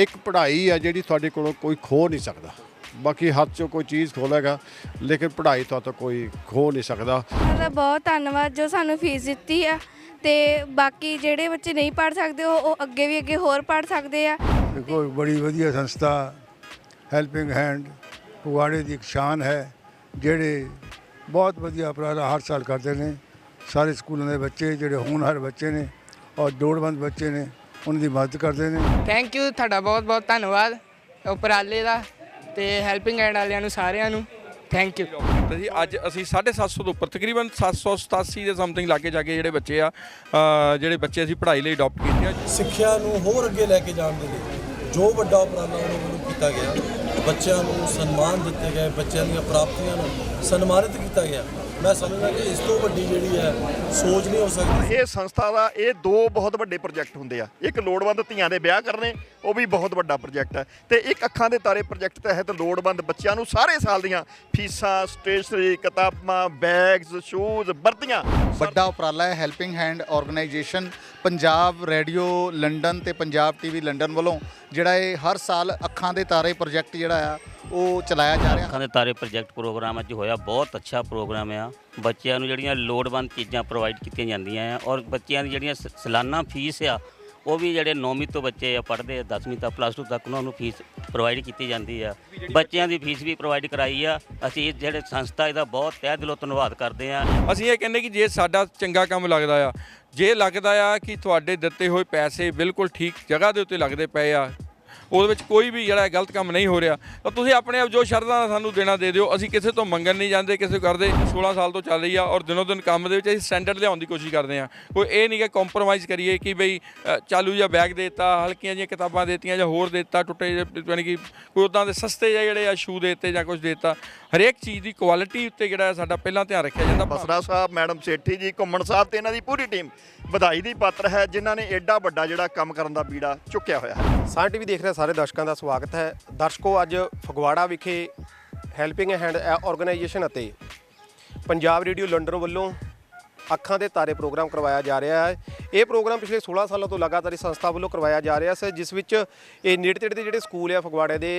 ਇੱਕ ਪੜ੍ਹਾਈ ਆ ਜਿਹੜੀ ਤੁਹਾਡੇ ਕੋਲੋਂ ਕੋਈ ਖੋ ਨਹੀਂ ਸਕਦਾ। ਬਾਕੀ ਹੱਥ 'ਚੋਂ ਕੋਈ ਚੀਜ਼ ਖੋਲੇਗਾ ਲੇਕਿਨ ਪੜ੍ਹਾਈ ਤੋਂ ਤਾਂ ਕੋਈ ਖੋ ਨਹੀਂ ਸਕਦਾ। ਦਾ ਬਹੁਤ ਧੰਨਵਾਦ ਜੋ ਸਾਨੂੰ ਫੀਸ ਦਿੱਤੀ ਆ ਤੇ ਬਾਕੀ ਜਿਹੜੇ ਬੱਚੇ ਨਹੀਂ ਪੜ ਸਕਦੇ ਉਹ ਉਹ ਅੱਗੇ ਵੀ ਅੱਗੇ ਹੋਰ ਪੜ ਸਕਦੇ ਆ। ਦੇਖੋ ਬੜੀ ਵਧੀਆ ਸੰਸਥਾ ਹੈਲਪਿੰਗ ਹੈਂਡ ਫਗਵਾੜੇ ਦੀ ਇੱਕ ਸ਼ਾਨ ਹੈ ਜਿਹੜੇ ਬਹੁਤ ਵਧੀਆ ਉਪਰਾਲਾ ਹਰ ਸਾਲ ਕਰਦੇ ਨੇ। ਸਾਰੇ ਸਕੂਲਾਂ ਦੇ ਬੱਚੇ ਜਿਹੜੇ ਹੋਣਹਾਰ ਬੱਚੇ ਨੇ ਔਰ ਲੋੜਵੰਦ ਬੱਚੇ ਨੇ ਉਹਨਾਂ ਦੀ ਮਦਦ ਕਰਦੇ ਨੇ। ਥੈਂਕ ਯੂ ਤੁਹਾਡਾ ਬਹੁਤ ਬਹੁਤ ਧੰਨਵਾਦ ਉਪਰਾਲੇ ਦਾ ਤੇ ਹੈਲਪਿੰਗ ਹੈਂਡ ਵਾਲਿਆਂ ਨੂੰ ਸਾਰਿਆਂ ਨੂੰ। ਥੈਂਕ ਯੂ ਤੇ ਜੀ ਅੱਜ ਅਸੀਂ 750 ਤੋਂ ਉੱਪਰ ਤਕਰੀਬਨ 787 ਦੇ ਸਮਥਿੰਗ ਲਾਗੇ ਜਾ ਕੇ ਜਿਹੜੇ ਬੱਚੇ ਆ ਜਿਹੜੇ ਬੱਚੇ ਅਸੀਂ ਪੜ੍ਹਾਈ ਲਈ ਅਡਾਪਟ ਕੀਤੇ ਆ। ਸਿੱਖਿਆ ਨੂੰ ਹੋਰ ਅੱਗੇ ਲੈ ਕੇ ਜਾਣ ਦੇ ਲਈ ਜੋ ਵੱਡਾ ਉਪਰਾਲਾ ਉਹਨਾਂ ਵੱਲੋਂ ਕੀਤਾ ਗਿਆ ਬੱਚਿਆਂ ਨੂੰ ਸਨਮਾਨ ਦਿੱਤੇ ਗਏ ਬੱਚਿਆਂ ਦੀਆਂ ਪ੍ਰਾਪਤੀਆਂ ਨੂੰ ਸਨਮਾਨਿਤ ਕੀਤਾ ਗਿਆ ਮੈਂ ਸਮਝਦਾ ਕਿ ਇਸ ਤੋਂ ਵੱਡੀ ਜਿਹੜੀ ਹੈ ਸੋਚ ਨਹੀਂ ਹੋ ਸਕਦੀ। ਇਹ ਸੰਸਥਾ ਦਾ ਇਹ ਦੋ ਬਹੁਤ ਵੱਡੇ ਪ੍ਰੋਜੈਕਟ ਹੁੰਦੇ ਆ। ਇੱਕ ਲੋੜਵੰਦ ਧੀਆਂ ਦੇ ਵਿਆਹ ਕਰਨੇ ਉਹ ਵੀ ਬਹੁਤ ਵੱਡਾ ਪ੍ਰੋਜੈਕਟ ਹੈ ਤੇ ਇੱਕ ਅੱਖਾਂ ਦੇ ਤਾਰੇ ਪ੍ਰੋਜੈਕਟ ਤਹਿਤ ਲੋੜਵੰਦ ਬੱਚਿਆਂ ਨੂੰ ਸਾਰੇ ਸਾਲ ਦੀਆਂ ਫੀਸਾਂ ਸਟੇਸ਼ਨਰੀ ਕਿਤਾਬਾਂ ਬੈਗਸ ਸ਼ੂਜ਼ ਵਰਦੀਆਂ ਵੱਡਾ ਉਪਰਾਲਾ ਹੈ Helping Hand Organisation Punjab Radio London ਤੇ ਪੰਜਾਬ ਟੀਵੀ ਲੰਡਨ ਵੱਲੋਂ ਜਿਹੜਾ ਇਹ ਹਰ ਸਾਲ ਅੱਖਾਂ ਦੇ ਤਾਰੇ ਪ੍ਰੋਜੈਕਟ ਜਿਹੜਾ ਆ, ਉਹ ਚਲਾਇਆ ਜਾ ਰਿਹਾ। ਅੱਖਾਂ ਦੇ ਤਾਰੇ ਪ੍ਰੋਜੈਕਟ ਪ੍ਰੋਗਰਾਮ ਅੱਜ ਹੋਇਆ, ਬਹੁਤ ਅੱਛਾ ਪ੍ਰੋਗਰਾਮ ਆ। ਬੱਚਿਆਂ ਨੂੰ ਜਿਹੜੀਆਂ ਲੋੜਵੰਦ ਚੀਜ਼ਾਂ ਪ੍ਰੋਵਾਈਡ ਕੀਤੀਆਂ ਜਾਂਦੀਆਂ ਆ ਔਰ ਬੱਚਿਆਂ ਦੀ ਜਿਹੜੀਆਂ ਸ- ਸਾਲਾਨਾ ਫੀਸ ਆ ਉਹ ਵੀ ਜਿਹੜੇ 9ਵੀਂ ਤੋਂ ਬੱਚੇ ਆ, ਪੜ੍ਹਦੇ ਆ 10ਵੀਂ ਤੱਕ ਪਲੱਸ 2 ਤੱਕ, ਉਹਨਾਂ ਨੂੰ ਫੀਸ ਪ੍ਰੋਵਾਈਡ ਕੀਤੀ ਜਾਂਦੀ ਆ। ਬੱਚਿਆਂ ਦੀ ਫੀਸ ਵੀ ਪ੍ਰੋਵਾਈਡ ਕਰਾਈ ਆ। ਅਸੀਂ ਇਹ ਜਿਹੜੇ ਸੰਸਥਾ ਇਹਦਾ ਬਹੁਤ ਤਹਿ ਦਿਲੋਂ ਧੰਨਵਾਦ ਕਰਦੇ ਆ। ਅਸੀਂ ਇਹ ਕਹਿੰਦੇ ਕਿ ਜੇ ਸਾਡਾ ਚੰਗਾ ਕੰਮ ਲੱਗਦਾ ਆ, ਜੇ ਲੱਗਦਾ ਆ ਕਿ ਤੁਹਾਡੇ ਦਿੱਤੇ ਹੋਏ ਪੈਸੇ ਬਿਲਕੁਲ ਠੀਕ ਜਗ੍ਹਾ ਦੇ ਉੱਤੇ ਲੱਗਦੇ ਪਏ ਆ ਉਹਦੇ ਵਿੱਚ ਕੋਈ ਵੀ ਜਿਹੜਾ ਗਲਤ ਕੰਮ ਨਹੀਂ ਹੋ ਰਿਹਾ, ਤਾਂ ਤੁਸੀਂ ਆਪਣੇ ਆਪ ਜੋ ਸ਼ਰਧਾ ਨਾਲ ਸਾਨੂੰ ਦੇਣਾ ਦੇ ਦਿਓ, ਅਸੀਂ ਕਿਸੇ ਤੋਂ ਮੰਗਣ ਨਹੀਂ ਜਾਂਦੇ, ਕਿਸੇ ਤੋਂ ਕਰਦੇ 16 ਸਾਲ ਤੋਂ ਚੱਲ ਰਹੀ ਆ ਔਰ ਦਿਨੋ ਦਿਨ ਕੰਮ ਦੇ ਵਿੱਚ ਅਸੀਂ ਸਟੈਂਡਰਡ ਲਿਆਉਣ ਦੀ ਕੋਸ਼ਿਸ਼ ਕਰਦੇ ਆ ਕੋਈ ਇਹ ਨਹੀਂ ਕਿ ਕੰਪਰੋਮਾਈਜ਼ ਕਰੀਏ ਕਿ ਬਈ ਚਾਲੂ ਜਿਹਾ ਬੈਗ ਦੇਤਾ, ਹਲਕੀਆਂ ਜਿਹੀਆਂ ਕਿਤਾਬਾਂ ਦੇਤੀਆਂ ਜਾਂ ਹੋਰ ਦੇਤਾ, ਟੁੱਟੇ ਜਿਹੇ, ਯਾਨੀ ਕਿ ਕੋਈ ਉਦਾਂ ਦੇ ਸਸਤੇ ਜਿਹੇ ਜਿਹੜੇ ਆ ਸ਼ੂ ਦੇਤੇ ਜਾਂ ਕੁਝ ਦੇਤਾ, ਹਰੇਕ ਚੀਜ਼ ਦੀ ਕੁਆਲਿਟੀ ਉੱਤੇ ਜਿਹੜਾ ਸਾਡਾ ਪਹਿਲਾਂ ਧਿਆਨ ਰੱਖਿਆ ਜਾਂਦਾ। ਬਸਰਾ ਸਾਹਿਬ, ਮੈਡਮ ਸੇਠੀ ਜੀ, ਘੁੰਮਣ ਸਾਹਿਬ ਤੇ ਇਹਨਾਂ ਦੀ ਪੂਰੀ ਟੀਮ ਵਧਾਈ ਦੀ ਪਾਤਰ ਹੈ, ਜਿਨ੍ਹਾਂ ਨੇ ਐਡਾ ਵੱਡਾ ਜਿਹੜਾ ਕੰਮ ਕਰਨ ਦਾ ਬੀੜਾ ਚੁੱਕਿਆ ਹੋਇਆ ਹੈ। ਸਾਨ ਟੀਵੀ ਦੇਖ ਰਹੇ ਸਾਰੇ ਦਰਸ਼ਕਾਂ ਦਾ ਸਵਾਗਤ ਹੈ। ਦਰਸ਼ਕੋ, ਅੱਜ ਫਗਵਾੜਾ ਵਿਖੇ ਹੈਲਪਿੰਗ ਹੈਂਡ ਆਰਗੇਨਾਈਜੇਸ਼ਨ ਅਤੇ ਪੰਜਾਬ ਰੇਡੀਓ ਲੰਡਨ ਵੱਲੋਂ ਅੱਖਾਂ ਦੇ ਤਾਰੇ ਪ੍ਰੋਗਰਾਮ ਕਰਵਾਇਆ ਜਾ ਰਿਹਾ ਹੈ। ਇਹ ਪ੍ਰੋਗਰਾਮ ਪਿਛਲੇ 16 ਸਾਲਾਂ ਤੋਂ ਲਗਾਤਾਰ ਇਸ ਸੰਸਥਾ ਵੱਲੋਂ ਕਰਵਾਇਆ ਜਾ ਰਿਹਾ ਸੀ, ਜਿਸ ਵਿੱਚ ਇਹ ਨੇੜੇ ਤੇੜੇ ਦੇ ਜਿਹੜੇ ਸਕੂਲ ਆ ਫਗਵਾੜੇ ਦੇ,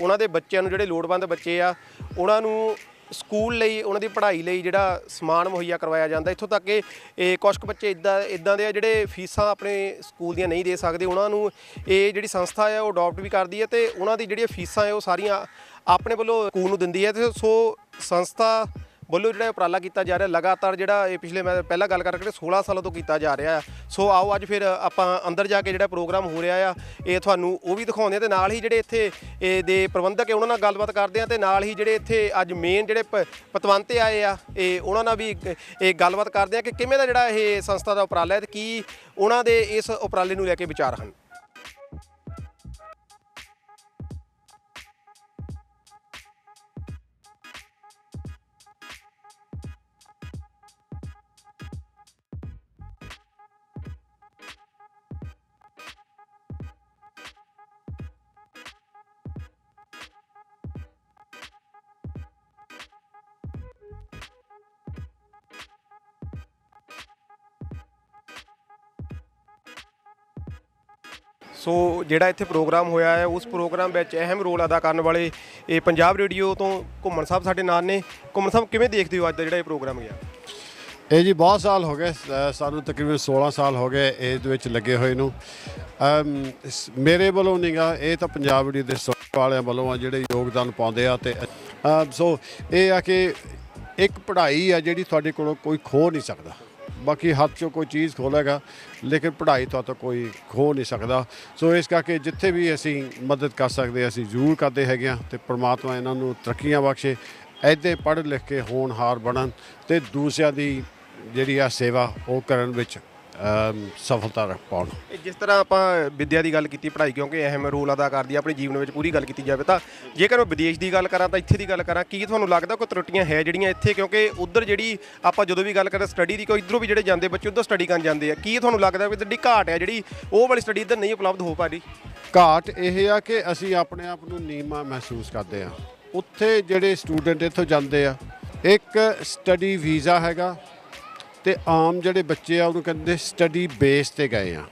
ਉਹਨਾਂ ਦੇ ਬੱਚਿਆਂ ਨੂੰ ਜਿਹੜੇ ਲੋੜਵੰਦ ਬੱਚੇ ਆ, ਉਹਨਾਂ ਨੂੰ ਸਕੂਲ ਲਈ, ਉਹਨਾਂ ਦੀ ਪੜ੍ਹਾਈ ਲਈ ਜਿਹੜਾ ਸਮਾਨ ਮੁਹੱਈਆ ਕਰਵਾਇਆ ਜਾਂਦਾ, ਇੱਥੋਂ ਤੱਕ ਕਿ ਇਹ ਕੁਛ ਕੁ ਬੱਚੇ ਇਦਾਂ ਇਦਾਂ ਦੇ ਆ ਜਿਹੜੇ ਫੀਸਾਂ ਆਪਣੇ ਸਕੂਲ ਦੀਆਂ ਨਹੀਂ ਦੇ ਸਕਦੇ, ਉਹਨਾਂ ਨੂੰ ਇਹ ਜਿਹੜੀ ਸੰਸਥਾ ਹੈ ਉਹ ਅਡਾਪਟ ਵੀ ਕਰਦੀ ਹੈ ਤੇ ਉਹਨਾਂ ਦੀ ਜਿਹੜੀਆਂ ਫੀਸਾਂ ਹੈ ਉਹ ਸਾਰੀਆਂ ਆਪਣੇ ਵੱਲੋਂ ਸਕੂਲ ਨੂੰ ਦਿੰਦੀ ਹੈ ਤੇ ਸੋ ਸੰਸਥਾ ਵੱਲੋਂ ਜਿਹੜਾ ਉਪਰਾਲਾ ਕੀਤਾ ਜਾ ਰਿਹਾ, ਲਗਾਤਾਰ ਜਿਹੜਾ ਇਹ ਪਿਛਲੇ ਮੈਂ ਪਹਿਲਾਂ ਗੱਲ ਕਰ ਰਿਹਾ 16 ਸਾਲਾਂ ਤੋਂ ਕੀਤਾ ਜਾ ਰਿਹਾ ਆ। ਸੋ ਆਓ ਅੱਜ ਫਿਰ ਆਪਾਂ ਅੰਦਰ ਜਾ ਕੇ ਜਿਹੜਾ ਪ੍ਰੋਗਰਾਮ ਹੋ ਰਿਹਾ ਆ, ਇਹ ਤੁਹਾਨੂੰ ਉਹ ਵੀ ਦਿਖਾਉਂਦੇ ਆ ਤੇ ਨਾਲ ਹੀ ਜਿਹੜੇ ਇੱਥੇ ਇਹ ਦੇ ਪ੍ਰਬੰਧਕ ਹੈ, ਉਹਨਾਂ ਨਾਲ ਗੱਲਬਾਤ ਕਰਦੇ ਆ ਤੇ ਨਾਲ ਹੀ ਜਿਹੜੇ ਇੱਥੇ ਅੱਜ ਮੇਨ ਜਿਹੜੇ ਪ- ਪਤਵੰਤੇ ਆਏ ਆ, ਇਹ ਉਹਨਾਂ ਨਾਲ ਵੀ ਇਹ ਗੱਲਬਾਤ ਕਰਦੇ ਆ ਕਿ ਕਿਵੇਂ ਦਾ ਜਿਹੜਾ ਇਹ ਸੰਸਥਾ ਦਾ ਉਪਰਾਲਾ ਹੈ ਤੇ ਕੀ ਉਹਨਾਂ ਦੇ ਇਸ ਉਪਰਾਲੇ ਨੂੰ ਲੈ ਕੇ ਵਿਚਾਰ ਹਨ। ਸੋ ਜਿਹੜਾ ਇੱਥੇ ਪ੍ਰੋਗਰਾਮ ਹੋਇਆ ਹੈ, ਉਸ ਪ੍ਰੋਗਰਾਮ ਵਿੱਚ ਅਹਿਮ ਰੋਲ ਅਦਾ ਕਰਨ ਵਾਲੇ ਇਹ ਪੰਜਾਬ ਰੇਡੀਓ ਤੋਂ ਘੁੰਮਣ ਸਾਹਿਬ ਸਾਡੇ ਨਾਲ ਨੇ। ਘੁੰਮਣ ਸਾਹਿਬ ਕਿਵੇਂ ਦੇਖਦੇ ਹੋ ਅੱਜ ਦਾ ਜਿਹੜਾ ਇਹ ਪ੍ਰੋਗਰਾਮ ਗਿਆ? ਇਹ ਜੀ ਬਹੁਤ ਸਾਲ ਹੋ ਗਏ ਸਾਨੂੰ ਤਕਰੀਬਨ 16 ਸਾਲ ਹੋ ਗਏ ਇਹਦੇ ਵਿੱਚ ਲੱਗੇ ਹੋਏ ਨੂੰ। ਮੇਰੇ ਵੱਲੋਂ ਨਹੀਂਗਾ ਇਹ ਤਾਂ ਪੰਜਾਬ ਰੇਡੀਓ ਦੇ ਸੋਚ ਵਾਲਿਆਂ ਵੱਲੋਂ ਆ ਜਿਹੜੇ ਯੋਗਦਾਨ ਪਾਉਂਦੇ ਆ ਤੇ ਸੋ ਇਹ ਆ ਕਿ ਇੱਕ ਪੜ੍ਹਾਈ ਆ ਜਿਹੜੀ ਤੁਹਾਡੇ ਕੋਲੋਂ ਕੋਈ ਖੋ ਨਹੀਂ ਸਕਦਾ। ਬਾਕੀ ਹੱਥ 'ਚੋਂ ਕੋਈ ਚੀਜ਼ ਖੋਲੇਗਾ ਲੇਕਿਨ ਪੜ੍ਹਾਈ ਤੋਂ ਤਾਂ ਕੋਈ ਖੋ ਨਹੀਂ ਸਕਦਾ। ਸੋ ਇਸ ਕਰਕੇ ਜਿੱਥੇ ਵੀ ਅਸੀਂ ਮਦਦ ਕਰ ਸਕਦੇ, ਅਸੀਂ ਜ਼ਰੂਰ ਕਰਦੇ ਹੈਗੇ ਆ ਤੇ ਪ੍ਰਮਾਤਮਾ ਇਹਨਾਂ ਨੂੰ ਤਰੱਕੀਆਂ ਬਖਸ਼ੇ ਐਦੇ ਪੜ੍ਹ ਲਿਖ ਕੇ ਹੋਣਹਾਰ ਬਣਨ ਤੇ ਦੂਸਰਿਆਂ ਦੀ ਜਿਹੜੀ ਆ ਸੇਵਾ ਉਹ ਕਰਨ ਵਿੱਚ ਸਫਲਤਾ ਰੱਖ ਪਾਉਣ। ਇਹ ਜਿਸ ਤਰ੍ਹਾਂ ਆਪਾਂ ਵਿਦਿਆ ਦੀ ਗੱਲ ਕੀਤੀ ਪੜ੍ਹਾਈ ਕਿਉਂਕਿ ਅਹਿਮ ਰੋਲ ਅਦਾ ਕਰਦੀ ਹੈ ਆਪਣੇ ਜੀਵਨ ਵਿੱਚ ਪੂਰੀ ਗੱਲ ਕੀਤੀ ਜਾਵੇ ਤਾਂ ਜੇਕਰ ਮੈਂ ਵਿਦੇਸ਼ ਦੀ ਗੱਲ ਕਰਾਂ ਤਾਂ ਇੱਥੇ ਦੀ ਗੱਲ ਕਰਾਂ ਕੀ ਤੁਹਾਨੂੰ ਲੱਗਦਾ ਕੋਈ ਤਰੁੱਟੀਆਂ ਹੈ ਜਿਹੜੀਆਂ ਇੱਥੇ? ਕਿਉਂਕਿ ਉਧਰ ਜਿਹੜੀ ਆਪਾਂ ਜਦੋਂ ਵੀ ਗੱਲ ਕਰਾਂ ਸਟੱਡੀ ਦੀ ਕੋਈ ਇਧਰੋਂ ਵੀ ਜਿਹੜੇ ਜਾਂਦੇ ਬੱਚੇ ਉਧਰ ਸਟੱਡੀ ਕਰਨ ਜਾਂਦੇ ਆ ਕੀ ਤੁਹਾਨੂੰ ਲੱਗਦਾ ਵੀ ਜਿਹੜੀ ਘਾਟ ਹੈ ਜਿਹੜੀ ਉਹ ਵਾਲੀ ਸਟੱਡੀ ਇੱਧਰ ਨਹੀਂ ਉਪਲਬਧ ਹੋ ਪਾ ਰਹੀ? ਘਾਟ ਇਹ ਆ ਕਿ ਅਸੀਂ ਆਪਣੇ ਆਪ ਨੂੰ ਨੀਮਾ ਮਹਿਸੂਸ ਕਰਦੇ ਆ। ਉੱਥੇ ਜਿਹੜੇ ਸਟੂਡੈਂਟ ਇੱਥੋਂ ਜਾਂਦੇ ਆ ਇੱਕ ਸਟੱਡੀ ਵੀਜ਼ਾ ਹੈਗਾ ਤੇ ਆਮ ਜਿਹੜੇ ਬੱਚੇ ਆ, ਉਹਨੂੰ ਕਹਿੰਦੇ ਸਟੱਡੀ ਬੇਸ ਤੇ ਗਏ ਆ।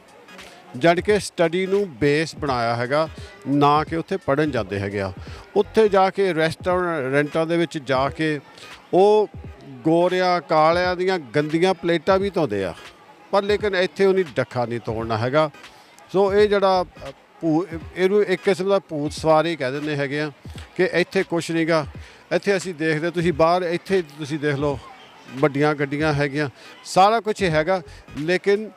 ਜਦ ਕਿ ਸਟੱਡੀ ਨੂੰ ਬੇਸ ਬਣਾਇਆ ਹੈਗਾ, ਨਾ ਕਿ ਉੱਥੇ ਪੜਨ ਜਾਂਦੇ ਹੈਗੇ ਆ। ਉੱਥੇ ਜਾ ਕੇ ਰੈਸਟੋਰੈਂਟਾਂ ਦੇ ਵਿੱਚ ਜਾ ਕੇ ਉਹ ਗੋਰਿਆਂ, ਕਾਲਿਆਂ ਦੀਆਂ ਗੰਦੀਆਂ ਪਲੇਟਾਂ ਵੀ ਧੋਂਦੇ ਆ। ਪਰ ਲੇਕਿਨ ਇੱਥੇ ਉਹਨੀ ਡੱਖਾ ਨਹੀਂ ਤੋੜਨਾ ਹੈਗਾ। ਸੋ ਇਹ ਜਿਹੜਾ ਭੂ, ਇਹਨੂੰ ਇੱਕ ਕਿਸਮ ਦਾ ਭੂਤ ਸਵਾਰੀ ਕਹਿ ਦਿੰਦੇ ਹੈਗੇ ਆ ਕਿ ਇੱਥੇ ਕੁਛ ਨਹੀਂਗਾ ਇੱਥੇ ਅਸੀਂ ਦੇਖਦੇ, ਤੁਸੀਂ ਬਾਹਰ ਇੱਥੇ ਤੁਸੀਂ ਦੇਖ ਲਓ। ਵੱਡੀਆਂ ਗੱਡੀਆਂ ਹੈਗੀਆਂ ਸਾਰਾ ਕੁਝ ਹੈਗਾ ਲੇਕਿਨ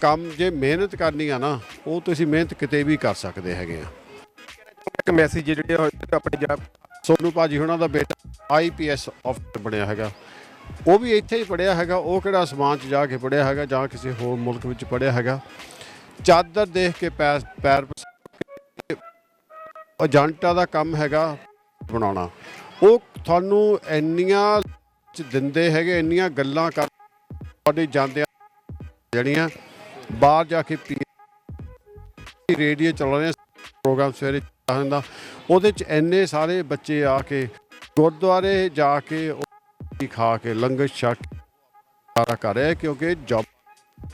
ਕੰਮ ਜੇ ਮਿਹਨਤ ਕਰਨੀ ਆ ਨਾ ਉਹ ਤੁਸੀਂ ਮਿਹਨਤ ਕਿਤੇ ਵੀ ਕਰ ਸਕਦੇ ਹੈਗੇ ਆ। ਇੱਕ ਮੈਸੇਜ ਜਿਹੜੇ ਆਪਣੇ ਪੰਜਾਬ ਸੋਨੂ ਭਾਜੀ ਉਹਨਾਂ ਦਾ ਬੇਟਾ ਆਈਪੀਐਸ ਅਫਸਰ ਬਣਿਆ ਹੈਗਾ। ਉਹ ਵੀ ਇੱਥੇ ਹੀ ਪੜਿਆ ਹੈਗਾ ਉਹ ਕਿਹੜਾ ਅਸਮਾਨ 'ਚ ਜਾ ਕੇ ਪੜਿਆ ਹੈਗਾ ਜਾਂ ਕਿਸੇ ਹੋਰ ਮੁਲਕ ਵਿੱਚ ਪੜਿਆ ਹੈਗਾ। ਚਾਦਰ ਦੇਖ ਕੇ ਪੈਰ ਪੈਰ ਏਜੰਟਾਂ ਦਾ ਕੰਮ ਹੈਗਾ ਬਣਾਉਣਾ। ਉਹ ਤੁਹਾਨੂੰ ਇੰਨੀਆਂ ਚ ਦਿੰਦੇ ਹੈਗੇ, ਇੰਨੀਆਂ ਗੱਲਾਂ ਕਰ ਤੁਹਾਡੇ ਜਾਂਦੇ ਜਿਹੜੀਆਂ ਬਾਹਰ ਜਾ ਕੇ ਪੀ ਰੇਡੀਓ ਚਲਾ ਰਹੇ ਪ੍ਰੋਗਰਾਮ ਸਵੇਰੇ ਹੁੰਦਾ ਉਹਦੇ ਚ ਇੰਨੇ ਸਾਰੇ ਬੱਚੇ ਆ ਕੇ ਗੁਰਦੁਆਰੇ ਜਾ ਕੇ ਖਾ ਕੇ, ਲੰਗਰ ਛਕ ਸਾਰਾ ਕਰ ਰਹੇ ਕਿਉਂਕਿ ਜੌਬ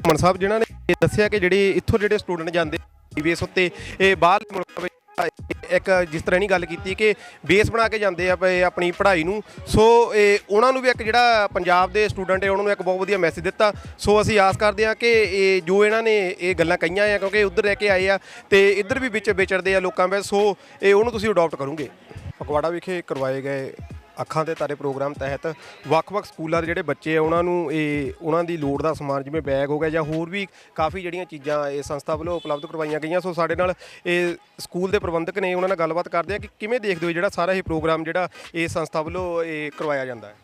ਮਨ ਸਾਹਿਬ, ਜਿਨ੍ਹਾਂ ਨੇ ਦੱਸਿਆ ਕਿ ਜਿਹੜੇ ਇੱਥੋਂ ਜਿਹੜੇ ਸਟੂਡੈਂਟ ਜਾਂਦੇ ਬੇਸ ਉੱਤੇ, ਇਹ ਬਾਹਰ ਮੁਲਕਾਂ ਵਿੱਚ ਇੱਕ ਜਿਸ ਤਰ੍ਹਾਂ ਨਹੀਂ ਗੱਲ ਕੀਤੀ ਕਿ ਬੇਸ ਬਣਾ ਕੇ ਜਾਂਦੇ ਆ ਪਏ ਆਪਣੀ ਪੜ੍ਹਾਈ ਨੂੰ। ਸੋ, ਇਹ ਉਹਨਾਂ ਨੂੰ ਵੀ ਇੱਕ ਜਿਹੜਾ ਪੰਜਾਬ ਦੇ ਸਟੂਡੈਂਟ ਹੈ, ਉਹਨਾਂ ਨੂੰ ਇੱਕ ਬਹੁਤ ਵਧੀਆ ਮੈਸੇਜ ਦਿੱਤਾ। ਸੋ, ਅਸੀਂ ਆਸ ਕਰਦੇ ਹਾਂ ਕਿ ਇਹ ਜੋ ਇਹਨਾਂ ਨੇ ਇਹ ਗੱਲਾਂ ਕਹੀਆਂ ਆ, ਕਿਉਂਕਿ ਉੱਧਰ ਰਹਿ ਕੇ ਆਏ ਆ ਤੇ ਇੱਧਰ ਵੀ ਵਿੱਚ ਵਿਚਰਦੇ ਆ ਲੋਕਾਂ ਵਿੱਚ। ਸੋ, ਇਹ ਉਹਨੂੰ ਤੁਸੀਂ ਅਡਾਪਟ ਕਰੋਗੇ। ਫਗਵਾੜਾ ਵਿਖੇ ਕਰਵਾਏ ਗਏ ਅੱਖਾਂ ਦੇ ਤਾਰੇ ਪ੍ਰੋਗਰਾਮ ਤਹਿਤ ਵੱਖ-ਵੱਖ ਸਕੂਲਾਂ ਦੇ ਜਿਹੜੇ ਬੱਚੇ ਆ, ਉਹਨਾਂ ਨੂੰ ਇਹ, ਉਹਨਾਂ ਦੀ ਲੋੜ ਦਾ ਸਮਾਨ ਜਿਵੇਂ ਬੈਗ ਹੋ ਗਿਆ ਜਾਂ ਹੋਰ ਵੀ ਕਾਫੀ ਜਿਹੜੀਆਂ ਚੀਜ਼ਾਂ ਇਹ ਸੰਸਥਾ ਵੱਲੋਂ ਉਪਲਬਧ ਕਰਵਾਈਆਂ ਗਈਆਂ। ਸੋ ਸਾਡੇ ਨਾਲ ਇਹ ਸਕੂਲ ਦੇ ਪ੍ਰਬੰਧਕ ਨੇ, ਉਹਨਾਂ ਨਾਲ ਗੱਲਬਾਤ ਕਰਦੇ ਆ ਕਿ ਕਿਵੇਂ ਦੇਖਦੇ ਹੋ ਜਿਹੜਾ ਸਾਰਾ ਇਹ ਪ੍ਰੋਗਰਾਮ ਜਿਹੜਾ ਇਹ ਸੰਸਥਾ ਵੱਲੋਂ ਇਹ ਕਰਵਾਇਆ ਜਾਂਦਾ ਹੈ?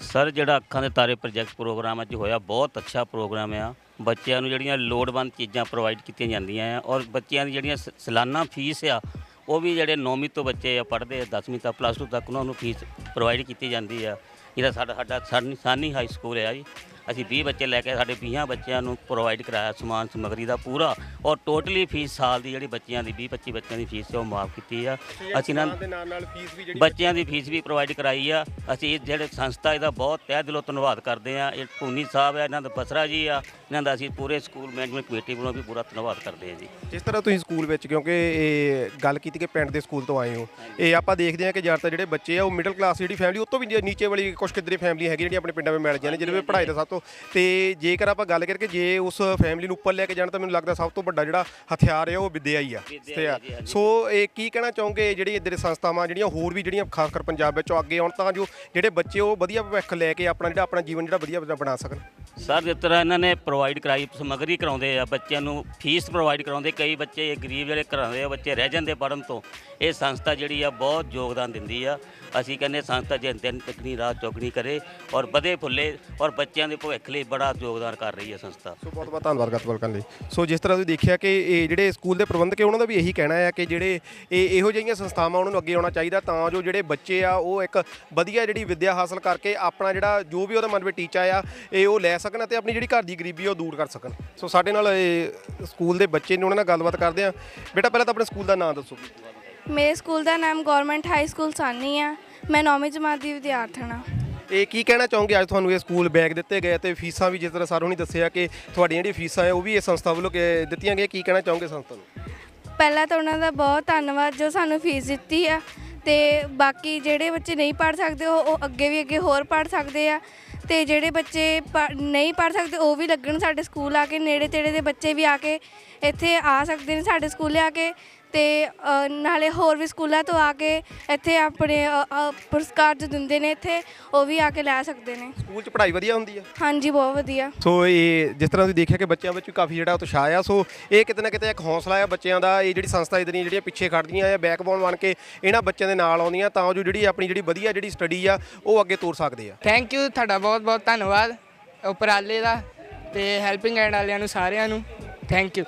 ਸਰ, ਜਿਹੜਾ ਅੱਖਾਂ ਦੇ ਤਾਰੇ ਪ੍ਰੋਜੈਕਟ ਪ੍ਰੋਗਰਾਮ ਅੱਜ ਹੋਇਆ, ਬਹੁਤ ਅੱਛਾ ਪ੍ਰੋਗਰਾਮ ਆ। ਬੱਚਿਆਂ ਨੂੰ ਜਿਹੜੀਆਂ ਲੋੜਵੰਦ ਚੀਜ਼ਾਂ ਪ੍ਰੋਵਾਈਡ ਕੀਤੀਆਂ ਜਾਂਦੀਆਂ ਆ ਔਰ ਬੱਚਿਆਂ ਦੀ ਜਿਹੜੀਆਂ ਸ- ਸਾਲਾਨਾ ਫੀਸ ਆ ਉਹ ਵੀ ਜਿਹੜੇ 9ਵੀਂ ਤੋਂ ਬੱਚੇ ਆ, ਪੜ੍ਹਦੇ ਆ 10ਵੀਂ ਤੱਕ ਪਲੱਸ 2 ਤੱਕ ਉਹਨਾਂ ਨੂੰ ਫੀਸ ਪ੍ਰੋਵਾਈਡ ਕੀਤੀ ਜਾਂਦੀ ਆ। ਇਹਦਾ ਸਾਡਾ ਸਾਡਾ ਸਾਨੀ ਸਾਨੀ ਹਾਈ ਸਕੂਲ ਆ ਜੀ। ਅਸੀਂ 20 ਬੱਚੇ ਲੈ ਕੇ ਸਾਡੇ 20 ਬੱਚਿਆਂ ਨੂੰ ਪ੍ਰੋਵਾਈਡ ਕਰਾਇਆ ਸਮਾਨ ਸਮੱਗਰੀ ਦਾ ਪੂਰਾ ਔਰ ਟੋਟਲੀ ਫੀਸ ਸਾਲ ਦੀ ਜਿਹੜੀ ਬੱਚਿਆਂ ਦੀ 20 25 ਬੱਚਿਆਂ ਦੀ ਫੀਸ ਉਹ ਮਾਫ ਕੀਤੀ ਆ। ਅਸੀਂ ਨਾ ਦੇ ਨਾਲ ਨਾਲ ਫੀਸ ਵੀ ਜਿਹੜੀ ਬੱਚਿਆਂ ਦੀ ਫੀਸ ਵੀ ਪ੍ਰੋਵਾਈਡ ਕਰਾਈ ਆ। ਅਸੀਂ ਇਹ ਜਿਹੜੇ ਸੰਸਥਾ ਇਹਦਾ ਬਹੁਤ ਤਹਿ ਦਿਲੋਂ ਧੰਨਵਾਦ ਕਰਦੇ ਆ। ਇਹ ਪੂਨੀ ਸਾਹਿਬ ਆ ਇਹਨਾਂ ਦਾ ਬਸਰਾ ਜੀ ਆ ਇਹਨਾਂ ਦਾ ਅਸੀਂ ਪੂਰੇ ਸਕੂਲ ਮੈਨੇਜਮੈਂਟ ਕਮੇਟੀ ਵੱਲੋਂ ਵੀ ਪੂਰਾ ਧੰਨਵਾਦ ਕਰਦੇ ਆ ਜੀ। ਜਿਸ ਤਰ੍ਹਾਂ ਤੁਸੀਂ ਸਕੂਲ ਵਿੱਚ ਕਿਉਂਕਿ ਇਹ ਗੱਲ ਕੀਤੀ ਕਿ ਪਿੰਡ ਦੇ ਸਕੂਲ ਤੋਂ ਆਏ ਹੋ ਇਹ ਆਪਾਂ ਦੇਖਦੇ ਹਾਂ ਕਿ ਜ਼ਿਆਦਾਤਰ ਜਿਹੜੇ ਬੱਚੇ ਆ ਉਹ ਮਿਡਲ ਕਲਾਸ ਜਿਹੜੀ ਫੈਮਿਲੀ ਉਹ ਤੋਂ ਵੀ ਨੀਚੇ ਵਾਲੀ ਕੁਝ ਕਿੱਧਰੇ ਫੈਮਿਲੀ ਹੈਗੀ ਜਿਹੜੀਆਂ ਆਪਣੇ ਪਿੰਡਾਂ ਵਿੱਚ ਮਿਲ ਜਾਂਦੀਆਂ ਨੇ ਜਿਹਦੇ ਵਿੱਚ ਪੜ੍ਹਾਈ ਦਾ ਸਭ ਤੋਂ। ਤੇ ਜੇਕਰ ਆਪਾਂ ਗੱਲ ਕਰਕੇ ਜੇ ਉਸ ਫੈਮਿਲੀ ਨੂੰ ਉੱਪਰ ਲੈ ਕੇ ਜਾਣ ਤਾਂ ਮੈਨੂੰ ਲੱਗਦਾ ਸਭ ਤੋਂ ਵੱਡਾ ਜਿਹੜਾ ਹਥਿਆਰ ਹੈ ਉਹ ਵਿਦਿਆ ਹੀ ਆ ਤੇ ਆ। ਸੋ ਇਹ ਕੀ ਕਹਿਣਾ ਚਾਹੋਗੇ ਜਿਹੜੀ ਇੱਧਰ ਸੰਸਥਾਵਾਂ ਜਿਹੜੀਆਂ ਹੋਰ ਵੀ ਜਿਹੜੀਆਂ ਖਾਸ ਕਰ ਪੰਜਾਬ ਵਿੱਚੋਂ ਅੱਗੇ ਆਉਣ ਤਾਂ ਜੋ ਜਿਹੜੇ ਬੱਚੇ ਉਹ ਵਧੀਆ ਭਵਿੱਖ ਲੈ ਕੇ ਆਪਣਾ ਜਿਹੜਾ ਆਪਣਾ ਜੀਵਨ ਜਿਹੜਾ ਵਧੀਆ ਬਣਾ ਸਕਣ? ਸਰ ਜਿਸ ਤਰ੍ਹਾਂ ਇਹਨਾਂ ਨੇ ਪ੍ਰੋਵਾਈਡ ਕਰਾਈ ਸਮੱਗਰੀ ਕਰਾਉਂਦੇ ਆ ਬੱਚਿਆਂ ਨੂੰ ਫੀਸ ਪ੍ਰੋਵਾਈਡ ਕਰਾਉਂਦੇ ਕਈ ਬੱਚੇ ਗਰੀਬ ਜਿਹੜੇ ਘਰਾਂ ਦੇ ਬੱਚੇ ਰਹਿ ਜਾਂਦੇ ਪੜਨ ਤੋਂ। ਇਹ ਸੰਸਥਾ ਜਿਹੜੀ ਆ ਬਹੁਤ ਯੋਗਦਾਨ ਦਿੰਦੀ ਆ। ਅਸੀਂ ਕਹਿੰਦੇ ਸੰਸਥਾ ਜੇ ਦਿਨ ਤੱਕਣੀ, ਰਾਤ ਚੌਗਣੀ ਕਰੇ ਔਰ ਵਧੇ ਫੁੱਲੇ ਔਰ ਬੱਚਿਆਂ ਦੇ ਭਵਿੱਖ ਲਈ ਬੜਾ ਯੋਗਦਾਨ ਕਰ ਰਹੀ ਹੈ ਸੰਸਥਾ। ਸੋ ਬਹੁਤ ਬਹੁਤ ਧੰਨਵਾਦ ਗੱਲਬਾਤ ਕਰਨ ਲਈ। ਸੋ ਜਿਸ ਤਰ੍ਹਾਂ ਤੁਸੀਂ ਦੇਖਿਆ ਕਿ ਇਹ ਜਿਹੜੇ ਸਕੂਲ ਦੇ ਪ੍ਰਬੰਧਕ ਹੈ, ਉਹਨਾਂ ਦਾ ਵੀ ਇਹੀ ਕਹਿਣਾ ਹੈ ਕਿ ਜਿਹੜੇ ਇਹ ਇਹੋ ਜਿਹੀਆਂ ਸੰਸਥਾਵਾਂ ਉਹਨਾਂ ਨੂੰ ਅੱਗੇ ਆਉਣਾ ਚਾਹੀਦਾ ਤਾਂ ਜੋ ਜਿਹੜੇ ਬੱਚੇ ਆ, ਉਹ ਇੱਕ ਵਧੀਆ ਜਿਹੜੀ ਵਿੱਦਿਆ ਹਾਸਲ ਕਰਕੇ ਆਪਣਾ ਜਿਹੜਾ ਜੋ ਵੀ ਉਹਦਾ ਮਨ ਵਿੱਚ ਟੀਚਾ ਆ, ਇਹ ਉਹ ਲੈ ਸਕਣ ਅਤੇ ਆਪਣੀ ਜਿਹੜੀ ਘਰ ਦੀ ਗਰੀਬੀ ਆ, ਉਹ ਦੂਰ ਕਰ ਸਕਣ। ਸੋ ਸਾਡੇ ਨਾਲ ਇਹ ਸਕੂਲ ਦੇ ਬੱਚੇ ਨੇ, ਉਹਨਾਂ ਨਾਲ ਗੱਲਬਾਤ ਕਰਦੇ ਆ ਬੇਟਾ, ਪਹਿਲਾਂ ਤਾਂ ਆਪਣੇ ਸਕੂਲ ਦਾ ਨਾਮ ਦੱਸੋ। ਮੇਰੇ ਸਕੂਲ ਦਾ ਨਾਮ ਗਵਰਨਮੈਂਟ ਹਾਈ ਸਕੂਲ ਸਾਨੀ ਆ। ਮੈਂ 9ਵੀਂ ਜਮਾਤ ਦੀ ਵਿਦਿਆਰਥਣ ਆ। ਇਹ ਕੀ ਕਹਿਣਾ ਚਾਹੋਗੇ? ਅੱਜ ਤੁਹਾਨੂੰ ਇਹ ਸਕੂਲ ਬੈਗ ਦਿੱਤੇ ਗਏ ਤੇ ਫੀਸਾਂ ਵੀ ਜਿਸ ਤਰ੍ਹਾਂ ਸਾਰੋਂ ਨੇ ਦੱਸਿਆ ਕਿ ਤੁਹਾਡੀਆਂ ਜਿਹੜੀਆਂ ਫੀਸਾਂ ਹੈ ਉਹ ਵੀ ਇਹ ਸੰਸਥਾ ਵੱਲੋਂ ਦਿੱਤੀਆਂ ਗਈਆਂ। ਕੀ ਕਹਿਣਾ ਚਾਹੋਗੇ ਸੰਸਥਾ ਨੂੰ? ਪਹਿਲਾਂ ਤਾਂ ਉਹਨਾਂ ਦਾ ਬਹੁਤ ਧੰਨਵਾਦ ਜੋ ਸਾਨੂੰ ਫੀਸ ਦਿੱਤੀ ਆ ਤੇ ਬਾਕੀ ਜਿਹੜੇ ਬੱਚੇ ਨਹੀਂ ਪੜ ਸਕਦੇ ਉਹ ਉਹ ਅੱਗੇ ਵੀ ਅੱਗੇ ਹੋਰ ਪੜ ਸਕਦੇ ਆ। ਤੇ ਜਿਹੜੇ ਬੱਚੇ ਨਹੀਂ ਪੜ ਸਕਦੇ ਉਹ ਵੀ ਲੱਗਣ ਸਾਡੇ ਸਕੂਲ ਆ ਕੇ ਨੇੜੇ ਤੇੜੇ ਦੇ ਬੱਚੇ ਵੀ ਆ ਕੇ ਇੱਥੇ ਆ ਸਕਦੇ ਨੇ ਸਾਡੇ ਸਕੂਲੇ ਆ ਕੇ। ਤੇ ਅ, ਨਾਲੇ ਹੋਰ ਵੀ ਸਕੂਲਾਂ ਤੋਂ ਆ ਕੇ ਇੱਥੇ ਆਪਣੇ ਅ, ਅ, ਪੁਰਸਕਾਰ ਜੋ ਦਿੰਦੇ ਨੇ ਇੱਥੇ ਉਹ ਵੀ ਆ ਕੇ ਲੈ ਸਕਦੇ ਨੇ। ਸਕੂਲ 'ਚ ਪੜ੍ਹਾਈ ਵਧੀਆ ਹੁੰਦੀ ਆ? ਹਾਂਜੀ ਬਹੁਤ ਵਧੀਆ। ਸੋ ਇਹ ਜਿਸ ਤਰ੍ਹਾਂ ਤੁਸੀਂ ਦੇਖਿਆ ਕਿ ਬੱਚਿਆਂ ਵਿੱਚ ਵੀ ਕਾਫੀ ਜਿਹੜਾ ਉਤਸ਼ਾਹ ਆ ਸੋ ਇਹ ਕਿਤੇ ਨਾ ਕਿਤੇ ਇੱਕ ਹੌਸਲਾ ਆ ਬੱਚਿਆਂ ਦਾ ਇਹ ਜਿਹੜੀ ਸੰਸਥਾ ਇਦਾਂ ਜਿਹੜੀਆਂ ਪਿੱਛੇ ਖੜਦੀਆਂ ਆ ਬੈਕਬੋਨ ਬਣ ਕੇ ਇਹਨਾਂ ਬੱਚਿਆਂ ਦੇ ਨਾਲ ਆਉਂਦੀਆਂ ਤਾਂ ਜੋ ਜਿਹੜੀ ਆਪਣੀ ਜਿਹੜੀ ਵਧੀਆ ਜਿਹੜੀ ਸਟੱਡੀ ਆ ਉਹ ਅੱਗੇ ਤੋਰ ਸਕਦੇ ਆ। ਥੈਂਕ ਯੂ ਤੁਹਾਡਾ ਬਹੁਤ ਬਹੁਤ ਧੰਨਵਾਦ ਉਪਰਾਲੇ ਦਾ ਤੇ ਹੈਲਪਿੰਗ ਹੈਂਡ ਵਾਲਿਆਂ ਨੂੰ ਸਾਰਿਆਂ ਨੂੰ। ਥੈਂਕ ਯੂ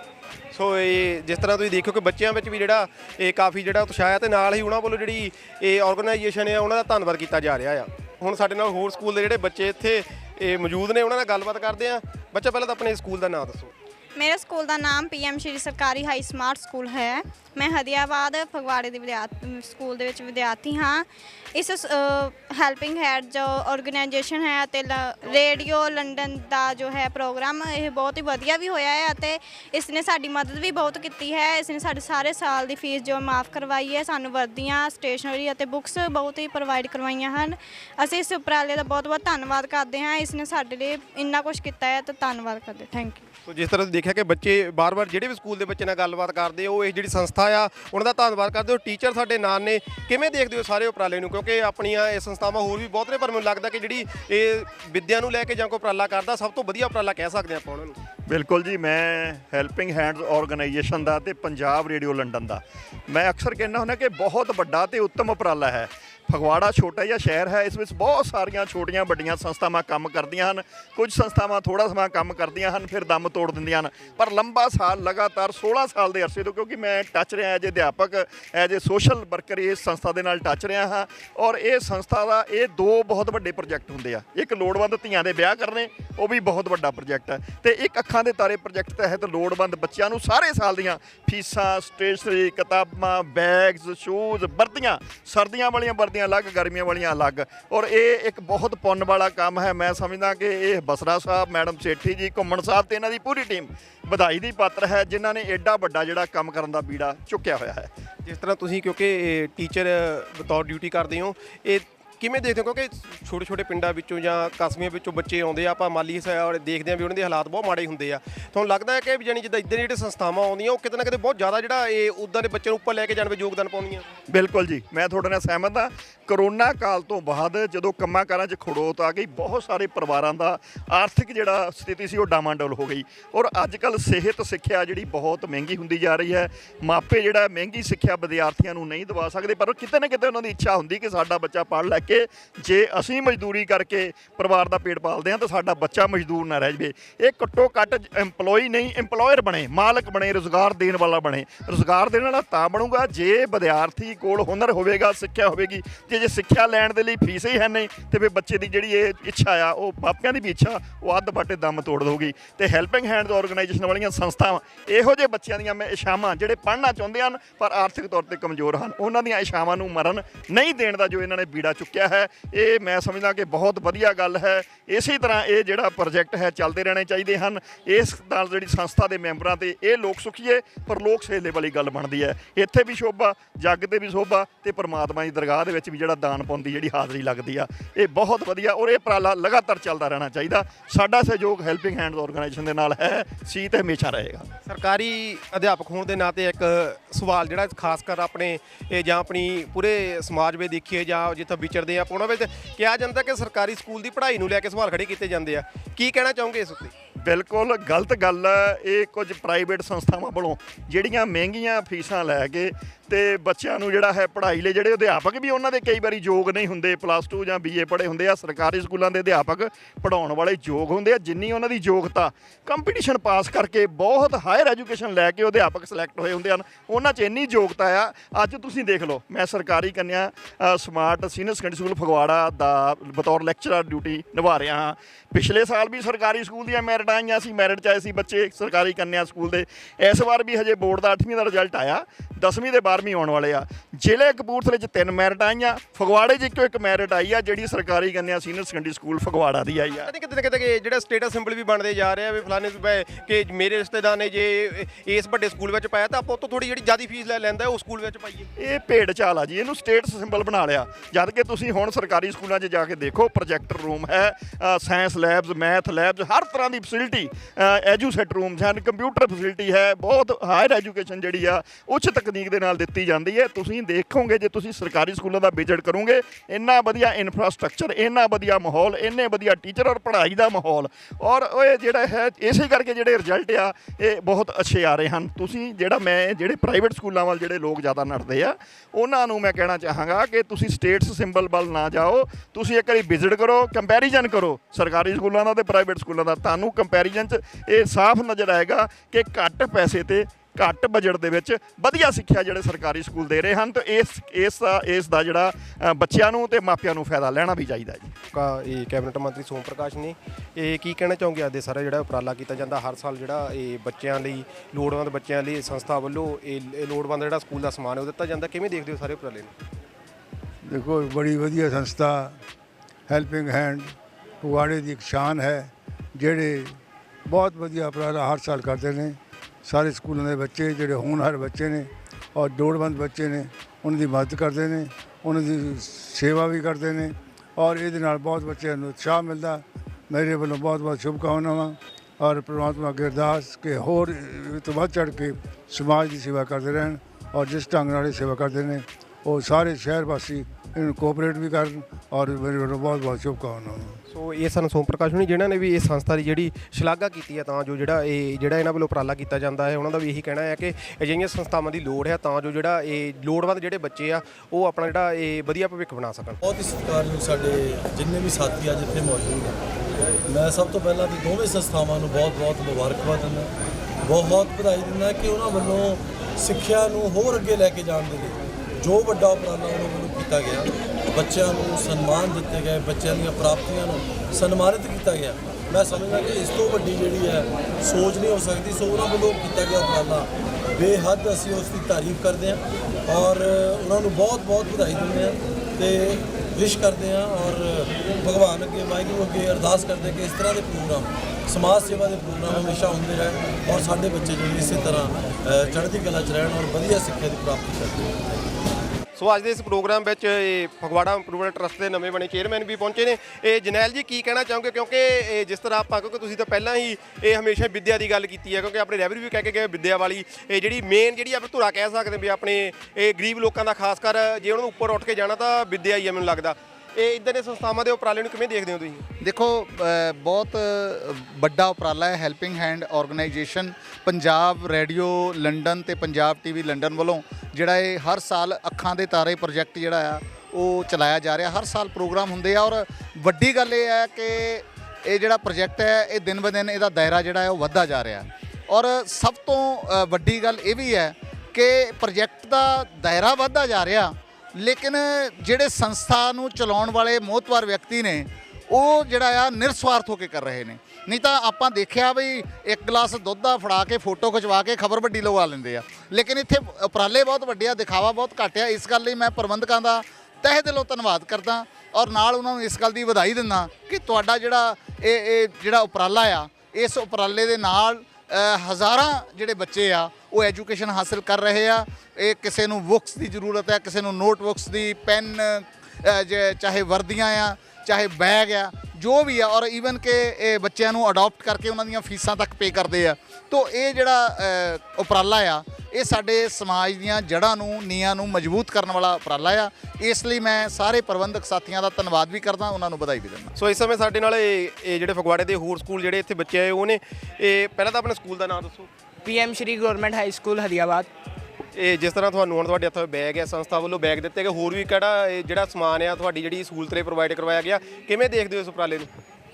ਸੋ ਇਹ ਜਿਸ ਤਰ੍ਹਾਂ ਤੁਸੀਂ ਦੇਖਿਓ ਕਿ ਬੱਚਿਆਂ ਵਿੱਚ ਵੀ ਜਿਹੜਾ ਇਹ ਕਾਫੀ ਜਿਹੜਾ ਉਤਸ਼ਾਹ ਆ ਤੇ ਨਾਲ ਹੀ ਉਹਨਾਂ ਵੱਲੋਂ ਜਿਹੜੀ ਇਹ ਆਰਗੇਨਾਈਜੇਸ਼ਨ ਆ ਉਹਨਾਂ ਦਾ ਧੰਨਵਾਦ ਕੀਤਾ ਜਾ ਰਿਹਾ ਆ। ਹੁਣ ਸਾਡੇ ਨਾਲ ਹੋਰ ਸਕੂਲ ਦੇ ਜਿਹੜੇ ਬੱਚੇ ਇੱਥੇ ਇਹ ਮੌਜੂਦ ਨੇ, ਉਹਨਾਂ ਨਾਲ ਗੱਲਬਾਤ ਕਰਦੇ ਆ ਬੱਚਾ, ਪਹਿਲਾਂ ਤਾਂ ਆਪਣੇ ਸਕੂਲ ਦਾ ਨਾਮ ਦੱਸੋ। ਮੇਰੇ ਸਕੂਲ ਦਾ ਨਾਮ ਪੀਐਮ ਸ਼੍ਰੀ ਸਰਕਾਰੀ ਹਾਈ ਸਮਾਰਟ ਸਕੂਲ ਹੈ। ਮੈਂ ਹਦੀਆਬਾਦ ਫਗਵਾੜੇ ਦੇ ਵਿਦਿਆਰਥੀ ਸਕੂਲ ਦੇ ਵਿੱਚ ਵਿਦਿਆਰਥੀ ਹਾਂ। ਇਸ ਹੈਲਪਿੰਗ ਹੈਡ ਜੋ ਆਰਗੇਨਾਈਜੇਸ਼ਨ ਹੈ ਅਤੇ ਲ- ਰੇਡੀਓ ਲੰਡਨ ਦਾ ਜੋ ਹੈ ਪ੍ਰੋਗਰਾਮ ਇਹ ਬਹੁਤ ਹੀ ਵਧੀਆ ਵੀ ਹੋਇਆ ਹੈ ਅਤੇ ਇਸ ਨੇ ਸਾਡੀ ਮਦਦ ਵੀ ਬਹੁਤ ਕੀਤੀ ਹੈ। ਇਸ ਨੇ ਸਾਡੇ ਸਾਰੇ ਸਾਲ ਦੀ ਫੀਸ ਜੋ ਮਾਫ ਕਰਵਾਈ ਹੈ, ਸਾਨੂੰ ਵਰਦੀਆਂ ਸਟੇਸ਼ਨਰੀ ਅਤੇ ਬੁੱਕਸ ਬਹੁਤ ਹੀ ਪ੍ਰੋਵਾਈਡ ਕਰਵਾਈਆਂ ਹਨ। ਅਸੀਂ ਇਸ ਉਪਰਾਲੇ ਦਾ ਬਹੁਤ ਬਹੁਤ ਧੰਨਵਾਦ ਕਰਦੇ ਹਾਂ। ਇਸ ਨੇ ਸਾਡੇ ਲਈ ਇੰਨਾ ਕੁਝ ਕੀਤਾ ਹੈ, ਤਾਂ ਧੰਨਵਾਦ ਕਰਦੇ ਥੈਂਕ ਯੂ ਸੋ ਜਿਸ ਤਰ੍ਹਾਂ ਤੁਸੀਂ ਦੇਖਿਆ ਕਿ ਬੱਚੇ ਬਾਰ-ਬਾਰ ਜਿਹੜੇ ਵੀ ਸਕੂਲ ਦੇ ਬੱਚੇ ਨਾਲ ਗੱਲਬਾਤ ਕਰਦੇ ਉਹ ਇਹ ਜਿਹੜੀ ਸੰਸਥਾ ਆ, ਉਹਨਾਂ ਦਾ ਧੰਨਵਾਦ ਕਰਦੇ ਹੋ। ਟੀਚਰ ਸਾਡੇ ਨਾਲ ਨੇ। ਕਿਵੇਂ ਦੇਖਦੇ ਹੋ ਸਾਰੇ ਉਪਰਾਲੇ ਨੂੰ? ਕਿਉਂਕਿ ਆਪਣੀਆਂ ਇਹ ਸੰਸਥਾਵਾਂ ਹੋਰ ਵੀ ਬਹੁਤ ਨੇ, ਪਰ ਮੈਨੂੰ ਲੱਗਦਾ ਕਿ ਜਿਹੜੀ ਇਹ ਵਿੱਦਿਆ ਨੂੰ ਲੈ ਕੇ ਜਾਂ ਕੋਈ ਉਪਰਾਲਾ ਕਰਦਾ, ਸਭ ਤੋਂ ਵਧੀਆ ਉਪਰਾਲਾ ਕਹਿ ਸਕਦੇ ਆਪਾਂ ਉਹਨਾਂ ਨੂੰ। ਬਿਲਕੁਲ ਜੀ, ਮੈਂ ਹੈਲਪਿੰਗ ਹੈਂਡਸ ਆਰਗੇਨਾਈਜੇਸ਼ਨ ਦਾ ਤੇ ਪੰਜਾਬ ਰੇਡੀਓ ਲੰਡਨ ਦਾ। ਮੈਂ ਅਕਸਰ ਕਹਿੰਦਾ ਹੁੰਦਾ ਕਿ ਬਹੁਤ ਵੱਡਾ ਤੇ ਉੱਤਮ ਉਪਰਾਲਾ ਹੈ। ਫਗਵਾੜਾ ਛੋਟਾ ਜਿਹਾ ਸ਼ਹਿਰ ਹੈ, ਇਸ ਵਿੱਚ ਬਹੁਤ ਸਾਰੀਆਂ ਛੋਟੀਆਂ ਵੱਡੀਆਂ ਸੰਸਥਾਵਾਂ ਕੰਮ ਕਰਦੀਆਂ ਹਨ। ਕੁਝ ਸੰਸਥਾਵਾਂ ਥੋੜਾ ਸਮਾਂ ਕੰਮ ਕਰਦੀਆਂ ਹਨ, ਫਿਰ ਦਮ ਤੋੜ ਦਿੰਦੀਆਂ ਹਨ। ਪਰ ਲੰਬਾ ਸਾਲ ਲਗਾਤਾਰ 16 ਸਾਲ ਦੇ ਅਰਸੇ ਤੋਂ, ਕਿਉਂਕਿ ਮੈਂ ਟੱਚ ਰਿਹਾ ਐਜ ਅਧਿਆਪਕ, ਐਜ ਏ ਸੋਸ਼ਲ ਵਰਕਰ ਇਸ ਸੰਸਥਾ ਦੇ ਨਾਲ ਟੱਚ ਰਿਹਾ ਹਾਂ। ਔਰ ਇਹ ਸੰਸਥਾ ਦਾ ਇਹ ਦੋ ਬਹੁਤ ਵੱਡੇ ਪ੍ਰੋਜੈਕਟ ਹੁੰਦੇ ਆ। ਇੱਕ ਲੋੜਵੰਦ ਧੀਆਂ ਦੇ ਵਿਆਹ ਕਰਨੇ, ਉਹ ਵੀ ਬਹੁਤ ਵੱਡਾ ਪ੍ਰੋਜੈਕਟ ਹੈ। ਤੇ ਇੱਕ ਅੱਖਾਂ ਦੇ ਤਾਰੇ ਪ੍ਰੋਜੈਕਟ ਤਹਿਤ ਲੋੜਵੰਦ ਬੱਚਿਆਂ ਨੂੰ ਸਾਰੇ ਸਾਲ ਦੀਆਂ ਫੀਸਾਂ, ਸਟੇਸ਼ਨਰੀ, ਕਿਤਾਬਾਂ, ਬੈਗਸ, ਸ਼ੂਜ਼, ਵਰਦੀਆਂ, ਸਰਦੀਆਂ ਵਾਲੀਆਂ ਵਰਦੀਆਂ ਅਲੱਗ, ਗਰਮੀਆਂ ਵਾਲੀਆਂ ਅਲੱਗ। ਔਰ ਇਹ ਇੱਕ ਬਹੁਤ ਪੁੰਨ ਵਾਲਾ ਕੰਮ ਹੈ। ਮੈਂ ਸਮਝਦਾ ਕਿ ਇਹ ਬਸਰਾ ਸਾਹਿਬ, ਮੈਡਮ ਸੇਠੀ ਜੀ, ਘੁੰਮਣ ਸਾਹਿਬ ਤੇ ਇਹਨਾਂ ਦੀ ਪੂਰੀ ਟੀਮ ਵਧਾਈ ਦੀ ਪਾਤਰ ਹੈ, ਜਿਨ੍ਹਾਂ ਨੇ ਐਡਾ ਵੱਡਾ ਜਿਹੜਾ ਕੰਮ ਕਰਨ ਦਾ ਬੀੜਾ ਚੁੱਕਿਆ ਹੋਇਆ ਹੈ। ਜਿਸ ਤਰ੍ਹਾਂ ਤੁਸੀਂ ਕਿਉਂਕਿ ਟੀਚਰ ਬਤੌਰ ਡਿਊਟੀ ਕਰਦੇ ਹੋ, ਇਹ ਕਿਵੇਂ ਦੇਖਦੇ ਹੋ? ਕਿਉਂਕਿ ਛੋਟੇ ਛੋਟੇ ਪਿੰਡਾਂ ਵਿੱਚੋਂ ਜਾਂ ਕਸਬਿਆਂ ਵਿੱਚੋਂ ਬੱਚੇ ਆਉਂਦੇ ਆ, ਆਪਾਂ ਮਾਲੀ ਸ- ਔਰ ਦੇਖਦੇ ਆ ਵੀ ਉਹਨਾਂ ਦੇ ਹਾਲਾਤ ਬਹੁਤ ਮਾੜੇ ਹੁੰਦੇ ਆ। ਤੁਹਾਨੂੰ ਲੱਗਦਾ ਹੈ ਕਿ ਵੀ ਜਾਨੀ ਜਿੱਦਾਂ ਇੱਦਾਂ ਜਿਹੜੇ ਸੰਸਥਾਵਾਂ ਆਉਂਦੀਆਂ, ਉਹ ਕਿਤੇ ਨਾ ਕਿਤੇ ਬਹੁਤ ਜ਼ਿਆਦਾ ਜਿਹੜਾ ਇਹ ਉਦਾਂ ਦੇ ਬੱਚੇ ਨੂੰ ਉੱਪਰ ਲੈ ਕੇ ਜਾਣ ਵਿੱਚ ਯੋਗਦਾਨ ਪਾਉਂਦੀਆਂ? ਬਿਲਕੁਲ ਜੀ, ਮੈਂ ਤੁਹਾਡੇ ਨਾਲ ਸਹਿਮਤ ਹਾਂ। ਕਰੋਨਾ ਕਾਲ ਤੋਂ ਬਾਅਦ ਜਦੋਂ ਕੰਮਾਂ ਕਾਰਾਂ 'ਚ ਖੜੋਤ ਆ ਗਈ, ਬਹੁਤ ਸਾਰੇ ਪਰਿਵਾਰਾਂ ਦਾ ਆਰਥਿਕ ਜਿਹੜਾ ਸਥਿਤੀ ਸੀ, ਉਹ ਡਾਮਾਂਡੋਲ ਹੋ ਗਈ। ਔਰ ਅੱਜ ਕੱਲ ਸਿਹਤ ਸਿੱਖਿਆ ਜਿਹੜੀ ਬਹੁਤ ਮਹਿੰਗੀ ਹੁੰਦੀ ਜਾ ਰਹੀ ਹੈ। ਮਾਪੇ ਜਿਹੜਾ ਮਹਿੰਗੀ ਸਿੱਖਿਆ ਵਿਦਿਆਰਥੀਆਂ ਨੂੰ ਨਹੀਂ ਦਵਾ ਸਕਦੇ, ਪਰ ਕਿਤੇ ਨਾ ਕਿਤੇ ਉਹਨਾਂ ਦੀ ਇੱਛਾ ਹੁੰਦੀ ਕਿ ਸਾਡਾ ਬੱਚਾ ਪੜ੍ਹ ਲੈ ਕੇ ਜੇ ਅਸੀਂ ਮਜ਼ਦੂਰੀ ਕਰਕੇ ਪਰਿਵਾਰ ਦਾ ਪੇਟ ਪਾਲਦੇ ਹਾਂ ਤਾਂ ਸਾਡਾ ਬੱਚਾ ਮਜ਼ਦੂਰ ਨਾ ਰਹਿ ਜਾਵੇ। ਇਹ ਘੱਟੋ ਘੱਟ EMPLOYE ਨਹੀਂ, EMPLOYER ਬਣੇ, ਮਾਲਕ ਬਣੇ, ਰੋਜ਼ਗਾਰ ਦੇਣ ਵਾਲਾ ਬਣੇ। ਰੋਜ਼ਗਾਰ ਦੇਣ ਵਾਲਾ ਤਾਂ ਬਣੂਗਾ ਜੇ ਵਿਦਿਆਰਥੀ ਕੋਲ ਹੁਨਰ ਹੋਵੇਗਾ, ਸਿੱਖਿਆ ਹੋਵੇਗੀ। ਜੇ ਜੇ ਸਿੱਖਿਆ ਲੈਣ ਦੇ ਲਈ ਫੀਸ ਹੀ ਹੈ ਨਹੀਂ, ਤੇ ਫਿਰ ਬੱਚੇ ਦੀ ਜਿਹੜੀ ਇਹ ਇੱਛਾ ਆ, ਉਹ ਮਾਪਿਆਂ ਦੀ ਵੀ ਇੱਛਾ, ਉਹ ਅੱਧ ਬਾਟੇ ਦਮ ਤੋੜ ਦਊਗੀ। ਤੇ ਹੈਲਪਿੰਗ ਹੈਂਡਸ ਆਰਗੇਨਾਈਜੇਸ਼ਨ ਵਾਲੀਆਂ ਸੰਸਥਾਵਾਂ, ਇਹੋ ਜਿਹੇ ਬੱਚਿਆਂ ਦੀਆਂ ਮੈਂ ਇਸ਼ਾਵਾਂ ਜਿਹੜੇ ਪੜ੍ਹਨਾ ਚਾਹੁੰਦੇ ਹਨ, ਪਰ ਆਰਥਿਕ ਤੌਰ ਤੇ ਕਮਜ਼ੋਰ ਹਨ, ਉਹਨਾਂ ਦੀਆਂ ਇਸ਼ਾਵਾਂ ਨੂੰ ਮਰਨ ਨਹੀਂ ਦੇਣ ਦਾ ਜੋ ਇਹਨਾਂ ਨੇ ਬੀੜਾ ਚੁੱਕਿਆ ਹੈ, ਇਹ ਮੈਂ ਸਮਝਦਾ ਕਿ ਬਹੁਤ ਵਧੀਆ ਗੱਲ ਹੈ। ਇਸੇ ਤਰ੍ਹਾਂ ਇਹ ਜਿਹੜਾ ਪ੍ਰੋਜੈਕਟ ਹੈ, ਚੱਲਦੇ ਰਹਿਣੇ ਚਾਹੀਦੇ ਹਨ। ਇਸ ਨਾਲ ਜਿਹੜੀ ਸੰਸਥਾ ਦੇ ਮੈਂਬਰਾਂ ਤੇ ਇਹ ਲੋਕ ਸੁਖੀਏ ਪਰ ਲੋਕ ਸੇਲੇ ਵਾਲੀ ਗੱਲ ਬਣਦੀ ਹੈ। ਇੱਥੇ ਵੀ ਸ਼ੋਭਾ, ਜੱਗ ਤੇ ਵੀ ਸ਼ੋਭਾ ਤੇ ਪਰਮਾਤਮਾ ਦੀ ਦਰਗਾਹ ਦੇ ਵਿੱਚ ਵੀ ਜਿਹੜਾ ਦਾਨ ਪੁੰਨ ਦੀ ਜਿਹੜੀ ਹਾਜ਼ਰੀ ਲੱਗਦੀ ਆ, ਇਹ ਬਹੁਤ ਵਧੀਆ ਔਰ ਇਹ ਉਪਰਾਲਾ ਲਗਾਤਾਰ ਚੱਲਦਾ ਰਹਿਣਾ ਚਾਹੀਦਾ। ਸਾਡਾ ਸਹਿਯੋਗ ਹੈਲਪਿੰਗ ਹੈਂਡਸ ਆਰਗੇਨਾਈਜੇਸ਼ਨ ਦੇ ਨਾਲ ਹੈ ਸੀ ਤੇ ਹਮੇਸ਼ਾ ਰਹੇਗਾ। ਸਰਕਾਰੀ ਅਧਿਆਪਕ ਹੋਣ ਦੇ ਨਾਤੇ ਇੱਕ ਸਵਾਲ ਜਿਹੜਾ ਖਾਸ ਕਰ ਆਪਣੇ, ਇਹ ਜਾਂ ਆਪਣੀ ਪੂਰੇ ਸਮਾਜ ਵਿੱਚ ਦੇਖੀਏ ਜਾਂ ਜਿੱਥੇ ਵਿਚਰਦੇ ਆ ਉਹਨਾਂ ਵਿੱਚ ਕਿਹਾ ਜਾਂਦਾ ਕਿ ਸਰਕਾਰੀ ਸਕੂਲ ਦੀ ਪੜ੍ਹਾਈ ਨੂੰ ਲੈ ਕੇ ਸਵਾਲ ਖੜੇ ਕੀਤੇ ਜਾਂਦੇ ਆ। ਕੀ ਕਹਿਣਾ ਚਾਹੋਗੇ ਇਸ ਉੱਤੇ? ਬਿਲਕੁਲ, ਗਲਤ ਗੱਲ ਹੈ। ਇਹ ਕੁਝ ਪ੍ਰਾਈਵੇਟ ਸੰਸਥਾਵਾਂ ਵੱਲੋਂ ਜਿਹੜੀਆਂ ਮਹਿੰਗੀਆਂ ਫੀਸਾਂ ਲੈ ਕੇ ਤੇ ਬੱਚਿਆਂ ਨੂੰ ਜਿਹੜਾ ਹੈ ਪੜ੍ਹਾਈ ਲਈ ਜਿਹੜੇ ਅਧਿਆਪਕ ਵੀ ਉਹਨਾਂ ਦੇ ਕਈ ਵਾਰੀ ਯੋਗ ਨਹੀਂ ਹੁੰਦੇ ਪਲੱਸ 2 ਜਾਂ ਬੀਏ ਪੜ੍ਹੇ ਹੁੰਦੇ ਆ, ਸਰਕਾਰੀ ਸਕੂਲਾਂ ਦੇ ਅਧਿਆਪਕ ਪੜਾਉਣ ਵਾਲੇ ਯੋਗ ਹੁੰਦੇ ਆ, ਜਿੰਨੀ ਉਹਨਾਂ ਦੀ ਯੋਗਤਾ ਕੰਪੀਟੀਸ਼ਨ ਪਾਸ ਕਰਕੇ ਬਹੁਤ ਹਾਇਰ ਐਜੂਕੇਸ਼ਨ ਲੈ ਕੇ ਉਹ ਅਧਿਆਪਕ ਸਿਲੈਕਟ ਹੋਏ ਹੁੰਦੇ ਹਨ, ਉਹਨਾਂ 'ਚ ਇੰਨੀ ਯੋਗਤਾ ਆ, ਅੱਜ ਤੁਸੀਂ ਦੇਖ ਲਓ, ਮੈਂ ਸਰਕਾਰੀ ਕੰਨਿਆ smart senior secondary school Phagwara ਦਾ ਬਤੌਰ ਲੈਕਚਰਰ ਡਿਊਟੀ ਨਿਭਾ ਰਿਹਾ ਹਾਂ। ਪਿਛਲੇ ਸਾਲ ਵੀ ਸਰਕਾਰੀ ਸਕੂਲ ਦੀਆਂ ਮੈਰਿਟ ਆਈਆਂ ਸੀ ਮੈਰਿਟ 'ਚ ਆਏ ਸੀ ਬੱਚੇ ਸਰਕਾਰੀ ਕੰਨਿਆ ਸਕੂਲ ਦੇ। ਇਸ ਵਾਰ ਵੀ ਹਜੇ ਬੋਰਡ ਦਾ 8ਵੀਂ ਦਾ ਰਿਜ਼ਲਟ ਆਇਆ 10ਵੀਂ ਦੇ 12ਵੀਂ ਆਉਣ ਵਾਲੇ ਆ। ਜ਼ਿਲ੍ਹੇ ਕਪੂਰਥਲੇ 'ਚ ਤਿੰਨ ਮੈਰਿਟ ਆਈਆਂ। ਫਗਵਾੜੇ 'ਚ ਇੱਕੋ ਇੱਕ ਮੈਰਿਟ ਆਈ ਆ ਜਿਹੜੀ ਸਰਕਾਰੀ ਕੰਨਿਆ ਸੀਨੀਅਰ ਸੈਕੰਡਰੀ ਸਕੂਲ ਫਗਵਾੜਾ ਦੀ ਆਈ ਆ। ਕਿਤੇ ਕਿਤੇ ਕਿ ਜਿਹੜਾ ਸਟੇਟਸ ਸਿੰਬਲ ਵੀ ਬਣਦੇ ਜਾ ਰਿਹਾ ਵੀ ਫਲਾਣੇ ਪਏ ਕਿ ਮੇਰੇ ਰਿਸ਼ਤੇਦਾਰ ਨੇ ਜੇ ਇਸ ਵੱਡੇ ਸਕੂਲ ਵਿੱਚ ਪਾਇਆ ਤਾਂ ਆਪਾਂ ਉਹ ਤੋਂ ਥੋੜੀ ਜਿਹੜੀ ਜ਼ਿਆਦਾ ਫੀਸ ਲੈ ਲੈਂਦਾ ਉਹ ਸਕੂਲ ਵਿੱਚ ਪਾਈਏ। ਇਹ ਭੇਡ ਚਾਲ ਆ ਜੀ ਇਹਨੂੰ ਸਟੇਟ ਸਿੰਬਲ ਬਣਾ ਲਿਆ। ਜਦ ਕਿ ਤੁਸੀਂ ਹੁਣ ਸਰਕਾਰੀ ਸਕੂਲਾਂ 'ਚ ਜਾ ਕੇ ਦੇਖੋ ਪ੍ਰੋਜੈਕਟਰ ਰੂਮ ਹੈ ਸਾਇੰਸ ਲੈਬਸ ਮੈਥ ਲੈਬਸ ਹਰ ਤਰ੍ਹਾਂ ਦੀ ਫੈਸਿਲਿਟੀ ਐਜੂਸੈਟ ਰੂਮਸ ਹਨ ਕੰਪਿਊਟਰ ਫੈਸਿਲਿਟੀ ਹੈ ਬਹੁਤ ਹਾਇਰ ਐਜੂਕੇਸ਼ਨ ਜਿਹੜੀ ਆ ਉੱਚ ਤਕਨੀਕ ਦੇ ਨਾਲ ਦਿੱਤੀ ਜਾਂਦੀ ਹੈ। ਤੁਸੀਂ ਦੇਖੋਗੇ, ਜੇ ਤੁਸੀਂ ਸਰਕਾਰੀ ਸਕੂਲਾਂ ਦਾ ਵਿਜ਼ਿਟ ਕਰੋਗੇ, ਇੰਨਾ ਵਧੀਆ ਇਨਫਰਾਸਟ੍ਰਕਚਰ ਇੰਨਾ ਵਧੀਆ ਮਾਹੌਲ, ਇੰਨੇ ਵਧੀਆ ਟੀਚਰ ਔਰ ਪੜ੍ਹਾਈ ਦਾ ਮਾਹੌਲ। ਔਰ ਉਹ ਜਿਹੜਾ ਹੈ, ਇਸੇ ਕਰਕੇ ਜਿਹੜੇ ਰਿਜ਼ਲਟ ਆ, ਇਹ ਬਹੁਤ ਅੱਛੇ ਆ ਰਹੇ ਹਨ। ਤੁਸੀਂ ਜਿਹੜਾ ਮੈਂ, ਜਿਹੜੇ ਪ੍ਰਾਈਵੇਟ ਸਕੂਲਾਂ ਵੱਲ ਜਿਹੜੇ ਲੋਕ ਜ਼ਿਆਦਾ ਨੜਦੇ ਆ, ਉਹਨਾਂ ਨੂੰ ਮੈਂ ਕਹਿਣਾ ਚਾਹਾਂਗਾ ਕਿ ਤੁਸੀਂ ਸਟੇਟਸ ਸਿੰਬਲ ਵੱਲ ਨਾ ਜਾਓ। ਤੁਸੀਂ ਇੱਕ ਵਾਰੀ ਵਿਜ਼ਿਟ ਕਰੋ ਕੰਪੈਰੀਜ਼ਨ ਕਰੋ। ਸਰਕਾਰੀ ਸਕੂਲਾਂ ਦਾ ਤੇ ਪ੍ਰਾਈਵੇਟ ਸਕੂਲਾਂ ਦਾ। ਤੁਹਾਨੂੰ ਕੰਪੈਰੀਜ਼ਨ 'ਚ ਇਹ ਸਾਫ਼ ਨਜ਼ਰ ਆਏਗਾ ਕਿ ਘੱਟ ਪੈਸੇ ਤੇ ਘੱਟ ਬਜਟ ਦੇ ਵਿੱਚ ਵਧੀਆ ਸਿੱਖਿਆ ਜਿਹੜੇ ਸਰਕਾਰੀ ਸਕੂਲ ਦੇ ਰਹੇ ਹਨ ਤੇ ਇਸ ਇਸ ਦਾ ਇਸ ਦਾ ਜਿਹੜਾ ਅ, ਬੱਚਿਆਂ ਨੂੰ ਤੇ ਮਾਪਿਆਂ ਨੂੰ ਫਾਇਦਾ ਲੈਣਾ ਵੀ ਚਾਹੀਦਾ ਜੀ। ਕਾ ਇਹ ਕੈਬਨਿਟ ਮੰਤਰੀ ਸੋਮ ਪ੍ਰਕਾਸ਼ ਨੇ ਇਹ ਕੀ ਕਹਿਣਾ ਚਾਹੋਗੇ? ਅੱਜ ਦੇ ਸਾਰਾ ਜਿਹੜਾ ਉਪਰਾਲਾ ਕੀਤਾ ਜਾਂਦਾ ਹਰ ਸਾਲ ਜਿਹੜਾ ਇਹ ਬੱਚਿਆਂ ਲਈ ਲੋੜਵੰਦ ਬੱਚਿਆਂ ਲਈ ਸੰਸਥਾ ਵੱਲੋਂ ਇਹ ਇਹ ਲੋੜਵੰਦ ਜਿਹੜਾ ਸਕੂਲ ਦਾ ਸਮਾਨ ਹੈ ਉਹ ਦਿੱਤਾ ਜਾਂਦਾ। ਕਿਵੇਂ ਦੇਖਦੇ ਹੋ ਸਾਰੇ ਉਪਰਾਲੇ ਨੂੰ? ਦੇਖੋ ਬੜੀ ਵਧੀਆ ਸੰਸਥਾ ਹੈਲਪਿੰਗ ਹੈਂਡ ਫਗਵਾੜੇ ਦੀ ਇੱਕ ਸ਼ਾਨ ਹੈ ਜਿਹੜੇ ਬਹੁਤ ਵਧੀਆ ਉਪਰਾਲਾ ਹਰ ਸਾਲ ਕਰਦੇ ਨੇ। ਸਾਰੇ ਸਕੂਲਾਂ ਦੇ ਬੱਚੇ ਜਿਹੜੇ ਹੋਣਹਾਰ ਬੱਚੇ ਨੇ ਔਰ ਲੋੜਵੰਦ ਬੱਚੇ ਨੇ, ਉਹਨਾਂ ਦੀ ਮਦਦ ਕਰਦੇ ਨੇ, ਉਹਨਾਂ ਦੀ ਸੇਵਾ ਵੀ ਕਰਦੇ ਨੇ ਔਰ ਇਹਦੇ ਨਾਲ ਬਹੁਤ ਬੱਚਿਆਂ ਨੂੰ ਉਤਸ਼ਾਹ ਮਿਲਦਾ। ਮੇਰੇ ਵੱਲੋਂ ਬਹੁਤ ਬਹੁਤ ਸ਼ੁਭਕਾਮਨਾਵਾਂ ਔਰ ਪ੍ਰਮਾਤਮਾ ਅੱਗੇ ਅਰਦਾਸ ਕਿ ਹੋਰ ਇਹ ਤੋਂ ਵੱਧ ਚੜ ਕੇ ਸਮਾਜ ਦੀ ਸੇਵਾ ਕਰਦੇ ਰਹਿਣ ਔਰ ਜਿਸ ਢੰਗ ਨਾਲ ਇਹ ਸੇਵਾ ਕਰਦੇ ਨੇ, ਉਹ ਸਾਰੇ ਸ਼ਹਿਰ ਵਾਸੀ ਇਹਨੂੰ ਕੋਆਪਰੇਟ ਵੀ ਕਰਨ ਔਰ ਮੇਰੇ ਵੱਲੋਂ ਬਹੁਤ ਬਹੁਤ ਸ਼ੁਭਕਾਮਨਾਵਾਂ। ਸੋ ਇਹ ਸਨ ਸੋਮ ਪ੍ਰਕਾਸ਼ ਹੁਣੀ, ਜਿਨ੍ਹਾਂ ਨੇ ਵੀ ਇਸ ਸੰਸਥਾ ਦੀ ਜਿਹੜੀ ਸ਼ਲਾਘਾ ਕੀਤੀ ਹੈ, ਤਾਂ ਜੋ ਜਿਹੜਾ ਇਹ, ਜਿਹੜਾ ਇਹਨਾਂ ਵੱਲੋਂ ਉਪਰਾਲਾ ਕੀਤਾ ਜਾਂਦਾ ਹੈ, ਉਹਨਾਂ ਦਾ ਵੀ ਇਹੀ ਕਹਿਣਾ ਹੈ ਕਿ ਅਜਿਹੀਆਂ ਸੰਸਥਾਵਾਂ ਦੀ ਲੋੜ ਹੈ, ਤਾਂ ਜੋ ਜਿਹੜਾ ਇਹ ਲੋੜਵੰਦ ਜਿਹੜੇ ਬੱਚੇ ਆ, ਉਹ ਆਪਣਾ ਜਿਹੜਾ ਇਹ ਵਧੀਆ ਭਵਿੱਖ ਬਣਾ ਸਕਣ। ਬਹੁਤ ਹੀ ਸਤਿਕਾਰਯੋਗ ਸਾਡੇ ਜਿੰਨੇ ਵੀ ਸਾਥੀ ਅੱਜ ਇੱਥੇ ਮੌਜੂਦ ਹੈ ਮੈਂ ਸਭ ਤੋਂ ਪਹਿਲਾਂ ਤਾਂ ਦੋਵੇਂ ਸੰਸਥਾਵਾਂ ਨੂੰ ਬਹੁਤ-ਬਹੁਤ ਮੁਬਾਰਕਬਾਦ ਦਿੰਦਾ। ਬਹੁਤ ਵਧਾਈ ਦਿੰਦਾ ਕਿ ਉਹਨਾਂ ਵੱਲੋਂ ਸਿੱਖਿਆ ਨੂੰ ਹੋਰ ਅੱਗੇ ਲੈ ਕੇ ਜਾਣ ਦੇ ਲਈ ਜੋ ਵੱਡਾ ਉਪਰਾਲਾ ਉਹਨਾਂ ਵੱਲੋਂ ਕੀਤਾ ਗਿਆ ਬੱਚਿਆਂ ਨੂੰ ਸਨਮਾਨ ਦਿੱਤੇ ਗਏ, ਬੱਚਿਆਂ ਦੀਆਂ ਪ੍ਰਾਪਤੀਆਂ ਨੂੰ ਸਨਮਾਨਿਤ ਕੀਤਾ ਗਿਆ। ਮੈਂ ਸਮਝਦਾ ਕਿ ਇਸ ਤੋਂ ਵੱਡੀ ਜਿਹੜੀ ਹੈ, ਸੋਚ ਨਹੀਂ ਹੋ ਸਕਦੀ। ਸੋ ਉਹਨਾਂ ਵੱਲੋਂ ਕੀਤਾ ਗਿਆ ਉਪਰਾਲਾ। ਬੇਹੱਦ ਅਸੀਂ ਉਸ ਦੀ ਤਾਰੀਫ ਕਰਦੇ ਹਾਂ ਔਰ ਉਹਨਾਂ ਨੂੰ ਬਹੁਤ-ਬਹੁਤ ਵਧਾਈ ਦਿੰਦੇ ਹਾਂ ਤੇ ਵਿਸ਼ ਕਰਦੇ ਹਾਂ ਔਰ ਭਗਵਾਨ ਅੱਗੇ, ਵਾਹਿਗੁਰੂ ਅੱਗੇ ਅਰਦਾਸ ਕਰਦੇ ਕਿ ਇਸ ਤਰ੍ਹਾਂ ਦੇ ਪ੍ਰੋਗਰਾਮ, ਸਮਾਜ ਸੇਵਾ ਦੇ ਪ੍ਰੋਗਰਾਮ ਹਮੇਸ਼ਾ ਹੁੰਦੇ ਰਹਿਣ ਔਰ ਸਾਡੇ ਬੱਚੇ ਜਿਹੜੇ ਇਸੇ ਤਰ੍ਹਾਂ ਚੜ੍ਹਦੀ ਕਲਾ 'ਚ ਰਹਿਣ ਔਰ ਵਧੀਆ ਸਿੱਖਿਆ ਦੀ ਪ੍ਰਾਪਤੀ ਕਰਨ ਸੋ ਅੱਜ ਦੇ ਇਸ ਪ੍ਰੋਗਰਾਮ ਵਿੱਚ ਇਹ ਫਗਵਾੜਾ ਇੰਪਰੂਵਮੈਂਟ ਟਰਸਟ ਦੇ ਨਵੇਂ ਬਣੇ ਚੇਅਰਮੈਨ ਵੀ ਪਹੁੰਚੇ ਨੇ। ਇਹ ਜਨੈਲ ਜੀ, ਕੀ ਕਹਿਣਾ ਚਾਹੋਗੇ? ਕਿਉਂਕਿ ਇਹ ਜਿਸ ਤਰ੍ਹਾਂ ਆਪਾਂ, ਕਿਉਂਕਿ ਤੁਸੀਂ ਤਾਂ ਪਹਿਲਾਂ ਹੀ ਇਹ ਹਮੇਸ਼ਾ ਵਿੱਦਿਆ ਦੀ ਗੱਲ ਕੀਤੀ ਹੈ, ਕਿਉਂਕਿ ਆਪਣੇ ਰੈਵਨਿਊ ਵੀ ਕਹਿ ਕੇ ਗਏ ਵਿੱਦਿਆ ਵਾਲੀ। ਇਹ ਜਿਹੜੀ ਮੇਨ ਜਿਹੜੀ ਆਪਾਂ ਧੁਰਾ ਕਹਿ ਸਕਦੇ ਵੀ ਆਪਣੇ ਇਹ ਗਰੀਬ ਲੋਕਾਂ ਦਾ ਖਾਸ ਕਰ ਜੇ ਉਹਨਾਂ ਨੂੰ ਉੱਪਰ ਉੱਠ ਕੇ ਜਾਣਾ ਤਾਂ ਵਿੱਦਿਆ ਹੀ ਹੈ ਮੈਨੂੰ ਲੱਗਦਾ। ਇਹ ਇਦਾਂ ਦੇ ਸੰਸਥਾਵਾਂ ਦੇ ਉਪਰਾਲੇ ਨੂੰ ਕਿਵੇਂ ਦੇਖਦੇ ਹੋ ਤੁਸੀਂ? ਦੇਖੋ ਬਹੁਤ ਵੱਡਾ ਉਪਰਾਲਾ ਹੈ Helping Hand Organisation Punjab Radio London ਤੇ ਪੰਜਾਬ ਟੀਵੀ ਲੰਡਨ ਵੱਲੋਂ ਜਿਹੜਾ ਇਹ ਹਰ ਸਾਲ ਅੱਖਾਂ ਦੇ ਤਾਰੇ ਪ੍ਰੋਜੈਕਟ ਜਿਹੜਾ ਆ, ਉਹ ਚਲਾਇਆ ਜਾ ਰਿਹਾ। ਹਰ ਸਾਲ ਪ੍ਰੋਗਰਾਮ ਹੁੰਦੇ ਆ ਔਰ ਵੱਡੀ ਗੱਲ ਇਹ ਹੈ ਕਿ ਇਹ ਜਿਹੜਾ ਪ੍ਰੋਜੈਕਟ ਹੈ, ਇਹ ਦਿਨ ਬ ਦਿਨ ਇਹਦਾ ਦਾਇਰਾ ਜਿਹੜਾ ਹੈ, ਉਹ ਵੱਧਦਾ ਜਾ ਰਿਹਾ। ਔਰ ਸਭ ਤੋਂ ਵੱਡੀ ਗੱਲ ਇਹ ਵੀ ਹੈ ਕਿ ਪ੍ਰੋਜੈਕਟ ਦਾ ਦਾਇਰਾ ਵੱਧਦਾ ਜਾ ਰਿਹਾ। ਲੇਕਿਨ ਜਿਹੜੇ ਸੰਸਥਾ ਨੂੰ ਚਲਾਉਣ ਵਾਲੇ ਮੋਹਤਵਾਰ ਵਿਅਕਤੀ ਨੇ, ਉਹ ਜਿਹੜਾ ਆ ਨਿਰਸਵਾਰਥ ਹੋ ਕੇ ਕਰ ਰਹੇ ਨੇ। ਨਹੀਂ ਤਾਂ ਆਪਾਂ ਦੇਖਿਆ ਵੀ ਇੱਕ ਗਲਾਸ ਦੁੱਧ ਦਾ ਫੜਾ ਕੇ ਫੋਟੋ ਖਿਚਵਾ ਕੇ ਖਬਰ ਵੱਡੀ ਲਵਾ ਲੈਂਦੇ ਆ। ਲੇਕਿਨ ਇੱਥੇ ਉਪਰਾਲੇ ਬਹੁਤ ਵੱਡੇ ਆ, ਦਿਖਾਵਾ ਬਹੁਤ ਘੱਟ ਆ। ਇਸ ਗੱਲ ਲਈ ਮੈਂ ਪ੍ਰਬੰਧਕਾਂ ਦਾ ਤਹਿ ਦਿਲੋਂ ਧੰਨਵਾਦ ਕਰਦਾ ਔਰ ਨਾਲ ਉਹਨਾਂ ਨੂੰ ਇਸ ਗੱਲ ਦੀ ਵਧਾਈ ਦਿੰਦਾ ਕਿ ਤੁਹਾਡਾ ਜਿਹੜਾ ਇਹ ਇਹ ਜਿਹੜਾ ਉਪਰਾਲਾ ਆ, ਇਸ ਉਪਰਾਲੇ ਦੇ ਨਾਲ ਹਜ਼ਾਰਾਂ ਜਿਹੜੇ ਬੱਚੇ ਆ ਉਹ ਐਜੂਕੇਸ਼ਨ ਹਾਸਲ ਕਰ ਰਹੇ ਆ। ਇਹ ਕਿਸੇ ਨੂੰ ਬੁੱਕਸ ਦੀ ਜ਼ਰੂਰਤ ਹੈ ਕਿਸੇ ਨੂੰ ਨੋਟਬੁੱਕਸ ਦੀ, ਪੈਨ ਚਾਹੇ ਵਰਦੀਆਂ ਆ, ਚਾਹੇ ਬੈਗ ਆ, ਜੋ ਵੀ ਆ, ਔਰ ਈਵਨ ਕਿ ਇਹ ਬੱਚਿਆਂ ਨੂੰ ਅਡਾਪਟ ਕਰਕੇ ਉਹਨਾਂ ਦੀਆਂ ਫੀਸਾਂ ਤੱਕ ਪੇ ਕਰਦੇ ਆ। ਤੋਂ ਇਹ ਜਿਹੜਾ ਉਪਰਾਲਾ ਆ, ਇਹ ਸਾਡੇ ਸਮਾਜ ਦੀਆਂ ਜੜ੍ਹਾਂ ਨੂੰ ਨੀਆਂ ਨੂੰ ਮਜ਼ਬੂਤ ਕਰਨ ਵਾਲਾ ਉਪਰਾਲਾ ਆ। ਇਸ ਲਈ ਮੈਂ ਸਾਰੇ ਪ੍ਰਬੰਧਕ ਸਾਥੀਆਂ ਦਾ ਧੰਨਵਾਦ ਵੀ ਕਰਦਾ, ਉਹਨਾਂ ਨੂੰ ਵਧਾਈ ਵੀ ਦਿੰਦਾ। ਸੋ ਇਸ ਸਮੇਂ ਸਾਡੇ ਨਾਲ ਇਹ ਇਹ ਜਿਹੜੇ ਫਗਵਾੜੇ ਦੇ ਹੋਰ ਸਕੂਲ ਜਿਹੜੇ ਇੱਥੇ ਬੱਚੇ ਆਏ ਉਹ ਨੇ, ਇਹ ਪਹਿਲਾਂ ਤਾਂ ਆਪਣੇ ਸਕੂਲ ਦਾ ਨਾਮ ਦੱਸੋ। PM Shri government high school Hariabad. ਇਹ ਜਿਸ ਤਰ੍ਹਾਂ ਤੁਹਾਨੂੰ ਹੁਣ ਤੁਹਾਡੇ ਹੱਥੋਂ ਬੈਗ ਹੈ ਸੰਸਥਾ ਵੱਲੋਂ ਬੈਗ ਦਿੱਤੇ ਗਏ ਹੋਰ ਵੀ ਕਿਹੜਾ ਇਹ ਜਿਹੜਾ ਸਮਾਨ ਆ ਤੁਹਾਡੀ ਜਿਹੜੀ ਸਹੂਲਤ ਲਈ ਪ੍ਰੋਵਾਈਡ ਕਰਵਾਇਆ ਗਿਆ ਕਿਵੇਂ ਦੇਖਦੇ ਹੋ ਇਸ ਉਪਰਾਲੇ ਨੂੰ?